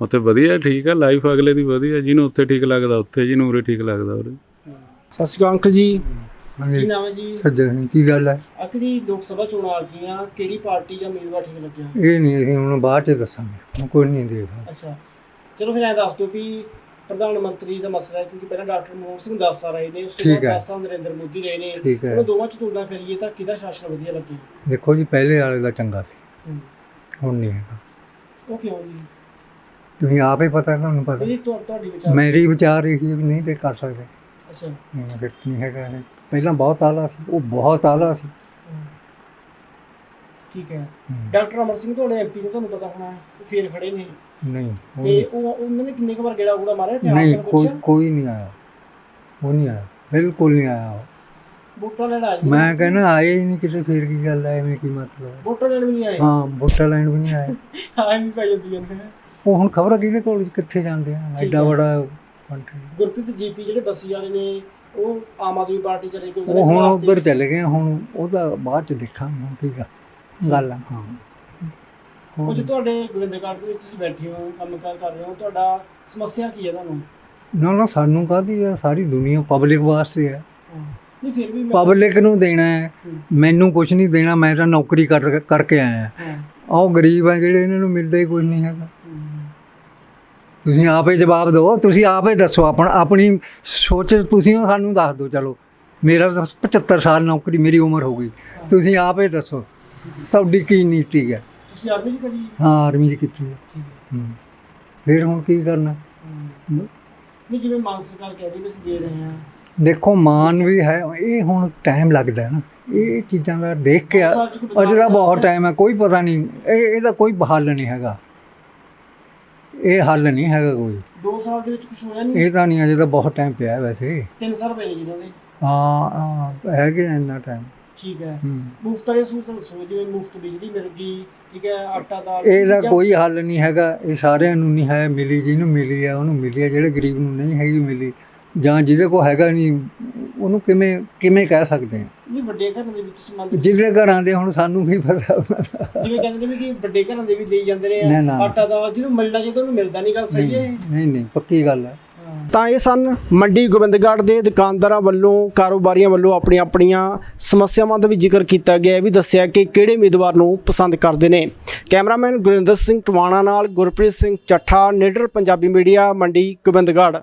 ਉੱਥੇ ਵਧੀਆ ਠੀਕ ਆ ਲਾਈਫ ਅਗਲੇ ਦੀ ਵਧੀਆ ਜਿਹਨੂੰ ਉੱਥੇ ਠੀਕ ਲੱਗਦਾ ਉੱਥੇ ਜਿਹਨੂੰ ਉਰੇ ਠੀਕ ਲੱਗਦਾ ਉਰੇ। ਸਤਿ ਸ਼੍ਰੀ ਅਕਾਲ ਅੰਕਲ ਜੀ। ਕੀ ਨਾਮ ਹੈ ਜੀ? ਸੱਜਣ ਕੀ ਗੱਲ ਹੈ? ਅੰਕਲ ਜੀ ਲੋਕ ਸਭਾ ਚੋਣਾਂ ਆ ਗਈਆਂ ਕਿਹੜੀ ਪਾਰਟੀ ਜਾਂ ਉਮੀਦਵਾਰ ਠੀਕ ਲੱਗਿਆ? ਇਹ ਨਹੀਂ ਅਸੀਂ ਹੁਣ ਬਾਅਦ ਚ ਦੱਸਾਂਗੇ। ਹੁਣ ਕੋਈ ਨਹੀਂ ਦੇਖਦਾ ਅੱਛਾ। ਚਲੋ ਫਿਰ ਐਂ ਦੱਸ ਦਿਓ ਵੀ ਪ੍ਰਧਾਨ ਮੰਤਰੀ ਦਾ ਮਸਲਾ ਹੈ ਕਿਉਂਕਿ ਪਹਿਲਾਂ ਡਾਕਟਰ ਮਨਮੋਹਨ ਸਿੰਘ 10 ਸਾਲ ਰਹੇ ਨੇ ਉਸ ਤੋਂ ਬਾਅਦ ਹੈ। 10 ਸਾਲ ਨਰਿੰਦਰ ਮੋਦੀ ਰਹੇ ਨੇ। ਠੀਕ ਹੈ। ਉਹਨਾਂ ਦੋਵਾਂ ਚ ਤੁਲਨਾ ਕਰੀਏ ਤਾਂ ਕਿਹਦਾ ਸ਼ਾਸਨ ਵਧੀਆ ਲੱਗੇ? ਦੇਖੋ ਜੀ ਪਹਿਲੇ ਵਾਲੇ ਦਾ ਚੰਗਾ ਸੀ। ਹੁਣ ਨਹੀਂ ਹੈਗਾ। ਉਹ ਕਿਉਂ ਜੀ? ਤੁਸੀਂ ਆਪ ਹੀ ਪਤਾ ਤੁਹਾਨੂੰ ਪਤਾ। ਇਹ ਤੁਹਾ- ਤੁਹਾਡੀ ਵਿਚਾਰ ਮੇਰੀ ਵਿਚਾਰ ਇਹ ਹੀ ਵੀ ਨਹੀਂ ਤੇ ਕਰ ਸਕਦੇ। ਅੱਛਾ। ਨਹੀਂ, ਫਿਰ ਨਹੀਂ ਹੈਗਾ ਇਹ। ਪਹਿਲਾਂ ਬਹੁਤ ਆਲਾ ਸੀ ਉਹ ਬਹੁਤ ਆਲਾ ਸੀ। ਠੀਕ ਹੈ। ਡਾਕਟਰ ਅਮਰ ਸਿੰਘ ਤੁਹਾਡੇ ਐਮਪੀ ਨੇ ਤੁਹਾਨੂੰ ਪਤਾ ਹੋਣਾ ਉਹ ਫੇਰ ਖੜੇ ਨੇ। ਨਹੀਂ ਉਹ ਤੇ ਉਹ ਉਹਨਾਂ ਨੇ ਕਿੰਨੇ ਕੁ ਵਾਰ ਗੇੜਾ ਗੂੜਾ ਮਾਰਿਆ ਤੇ ਨਹੀਂ ਆਪ ਕੋਈ ਪੁੱਛਿਆ ਕੋਈ ਨਹੀਂ ਆਇਆ। ਉਹ ਨਹੀਂ ਆਇਆ। ਬਿਲਕੁਲ ਨਹੀਂ ਆਇਆ ਉਹ। ਵੋਟਾਂ ਲੈਣ ਆਏ ਨੀ। ਮੈਂ ਕਹਿੰਦਾ ਆਏ ਹੀ ਨਹੀਂ ਕਿਤੇ ਫੇਰ ਕੀ ਗੱਲ ਹੈ ਐਵੇਂ ਕੀ ਮਤਲਬ ਹੈ? ਵੋਟਾਂ ਲੈਣ ਵੀ ਨਹੀਂ ਆਏ? ਹਾਂ ਵੋਟਾਂ ਲੈਣ ਵੀ ਨਹੀਂ ਆਏ। ਆਏ ਵੀ ਪੈ ਜਾਂਦੀਆਂ ਨੇ। ਉਹ ਹੁਣ ਖਬਰ ਕਿਹਦੇ ਕੋਲ ਕਿੱਥੇ ਜਾਂਦੇ ਆ? ਠੀਕ ਐਡਾ ਹੈ। ਬੜਾ country। ਗੁਰਪ੍ਰੀਤ ਜੀਪੀ ਜਿਹੜੇ ਬੱਸੀ ਵਾਲੇ ਨੇ ਉਹ ਆਮ ਆਦਮੀ ਪਾਰਟੀ ਚਲੇ ਗਏ ਉਹ ਹੁਣ ਉੱਧਰ ਚਲੇ ਗਏ ਹੁਣ ਉਹਦਾ ਬਾਅਦ ਚ ਦੇਖਾਂਗੇ ਹੁਣ ਠੀਕ ਆ। ਗੱਲ ਆ, ਹਾਂ। ਉਹ ਜੇ ਤੁਹਾਡੇ ਗੋਬਿੰਦਗੜ੍ਹ ਦੇ ਵਿੱਚ ਤੁਸੀਂ ਬੈਠੇ ਹੋ ਕੰਮਕਾਰ ਕਰ ਰਹੇ ਹੋ ਤੁਹਾਡਾ ਸਮੱਸਿਆ ਕੀ ਹੈ ਤੁਹਾਨੂੰ? ਨਾ ਨਾ ਸਾਨੂੰ ਕਾਹਦੀ ਆ ਸਾਰੀ ਦੁਨੀਆ ਪਬਲਿਕ ਵਾਸਤੇ ਹੈ। ਨਹੀਂ ਫਿਰ ਵੀ ਮੈਂ ਪਬਲਿਕ ਨੂੰ ਦੇਣਾ ਹੈ। ਹੂੰ। ਮੈਨੂੰ ਕੁਝ ਨਹੀਂ ਦੇਣਾ ਮੈਂ ਤਾਂ ਨੌਕਰੀ ਕਰ ਕਰਕੇ ਆਇਆ ਹਾਂ। ਆਹ ਗਰੀਬ ਆ ਜਿਹੜੇ ਇਹਨਾਂ ਨੂੰ ਮਿਲਦਾ ਹੀ ਕੁਝ ਨਹੀਂ ਹੈਗਾ। ਹੂੰ। ਤੁਸੀਂ ਆਪੇ ਜਵਾਬ ਦਿਓ ਤੁਸੀਂ ਆਪੇ ਦੱਸੋ ਆਪਣ ਆਪਣੀ ਸੋਚ ਤੁਸੀਂ ਸਾਨੂੰ ਦੱਸ ਦਿਓ ਚਲੋ। ਮੇਰਾ ਤਾਂ 75 ਸਾਲ ਨੌਕਰੀ ਮੇਰੀ ਉਮਰ ਹੋ ਗਈ। ਤੁਸੀਂ ਆਪੇ ਦੱਸੋ ਤੁਹਾਡੀ ਕੀ ਨੀਤੀ ਹੈ? ਤੁਸੀਂ ਆਰਮੀ ਚ ਕਰੀ ਹਾਂ ਆਰਮੀ 'ਚ ਕੀਤੀ ਹੈ। ਹੂੰ। ਫਿਰ ਹੁਣ ਕੀ ਕਰਨਾ? ਨਹੀਂ ਜਿਵੇਂ ਮਾਨ ਸਰਕਾਰ ਕਹਿੰਦੀ ਵੀ ਅਸੀਂ ਦੇ ਰਹੇ ਹਾਂ। ਦੇਖੋ ਮਾਨ ਵੀ ਹੈ ਇਹ ਹੁਣ ਟਾਈਮ ਲੱਗਦਾ ਹੈ ਨਾ। ਇਹ ਚੀਜ਼ਾਂ ਦਾ ਦੇਖ ਕੇ ਆ- ਅਜੇ ਤਾਂ ਬਹੁਤ? ਟਾਈਮ ਹੈ। ਕੋਈ ਪਤਾ ਨਹੀਂ। ਇਹ ਇਹਦਾ ਕੋਈ ਹੱਲ ਨਹੀਂ ਹੈਗਾ। ਇਹ ਹੱਲ ਨਹੀਂ ਹੈਗਾ ਕੋਈ। 2 ਸਾਲ ਦੇ ਵਿੱਚ ਕੁਝ ਹੋਇਆ ਨਹੀਂ? ਇਹ ਤਾਂ ਨਹੀਂ ਅਜੇ ਤਾਂ ਬਹੁਤ ਟਾਈਮ ਪਿਆ ਹੈ ਵੈਸੇ। 3 ਸਾਲ ਪਏ ਨੇ ਜਿਨ੍ਹਾਂ ਦੇ। ਹਾਂ ਹਾਂ, ਹੈਗੇ ਆ ਇੰਨਾ ਟਾਈਮ ਠੀਕ ਹੈ ਮੁਫਤ ਵਾਲੇ ਸਹੂਲਤਾਂ ਦੱਸੋ ਜਿਵੇਂ ਮੁਫਤ ਬਿਜਲੀ ਮਿਲ ਗਈ ਠੀਕ ਹੈ ਆਟਾ ਦਾਲ ਇਹਦਾ ਕੋਈ ਹੱਲ ਨਹੀਂ ਹੈਗਾ ਇਹ ਸਾਰਿਆਂ ਨੂੰ ਨਹੀਂ ਹੈ ਮਿਲੀ ਜਿਹਨੂੰ ਮਿਲੀ ਹੈ ਉਹਨੂੰ ਮਿਲੀ ਹੈ ਜਿਹੜੇ ਗਰੀਬ ਨੂੰ ਨਹੀਂ ਹੈਗੀ ਮਿਲੀ ਜਾਂ ਜਿਹਦੇ ਕੋਲ ਹੈਗਾ ਨਹੀਂ ਉਹਨੂੰ ਕਿਵੇਂ ਕਿਵੇਂ ਕਹਿ ਸਕਦੇ ਆ ਨਹੀਂ ਵੱਡੇ ਘਰਾਂ ਦੇ ਵਿੱਚ ਹੋ? ਜਿਹਦੇ ਘਰਾਂ ਦੇ ਹੁਣ ਸਾਨੂੰ ਕੀ ਪਤਾ। ਜਿਵੇਂ ਕਹਿੰਦੇ ਨੇ ਵੀ ਕਿ ਵੱਡੇ ਘਰਾਂ ਦੇ ਵੀ ਲਈ ਜਾਂਦੇ ਨੇ। ਆਟਾ ਦਾਲ ਜਿਹਨੂੰ ਮਿਲਣਾ ਚਾਹੀਦਾ ਉਹਨੂੰ ਮਿਲਦਾ ਨਹੀਂ ਗੱਲ ਸਹੀ ਹੈ? ਨਹੀਂ ਨਹੀਂ ਪੱਕੀ ਗੱਲ ਹੈ ਤਾਂ ਇਹ ਸਨ ਮੰਡੀ ਗੋਬਿੰਦਗੜ੍ਹ ਦੇ ਦੁਕਾਨਦਾਰਾਂ ਵੱਲੋਂ, ਕਾਰੋਬਾਰੀਆਂ ਵੱਲੋਂ ਆਪਣੀਆਂ ਆਪਣੀਆਂ ਸਮੱਸਿਆਵਾਂ ਦਾ ਵੀ ਜ਼ਿਕਰ ਕੀਤਾ ਗਿਆ। ਇਹ ਵੀ ਦੱਸਿਆ ਕਿ ਕਿਹੜੇ ਉਮੀਦਵਾਰ ਨੂੰ ਪਸੰਦ ਕਰਦੇ ਨੇ। ਕੈਮਰਾਮੈਨ ਗੁਰਿੰਦਰ ਸਿੰਘ ਟਵਾਣਾ ਨਾਲ ਗੁਰਪ੍ਰੀਤ ਸਿੰਘ ਚੱਠਾ ਨੇਡਰ ਪੰਜਾਬੀ ਮੀਡੀਆ, ਮੰਡੀ ਗੋਬਿੰਦਗੜ੍ਹ।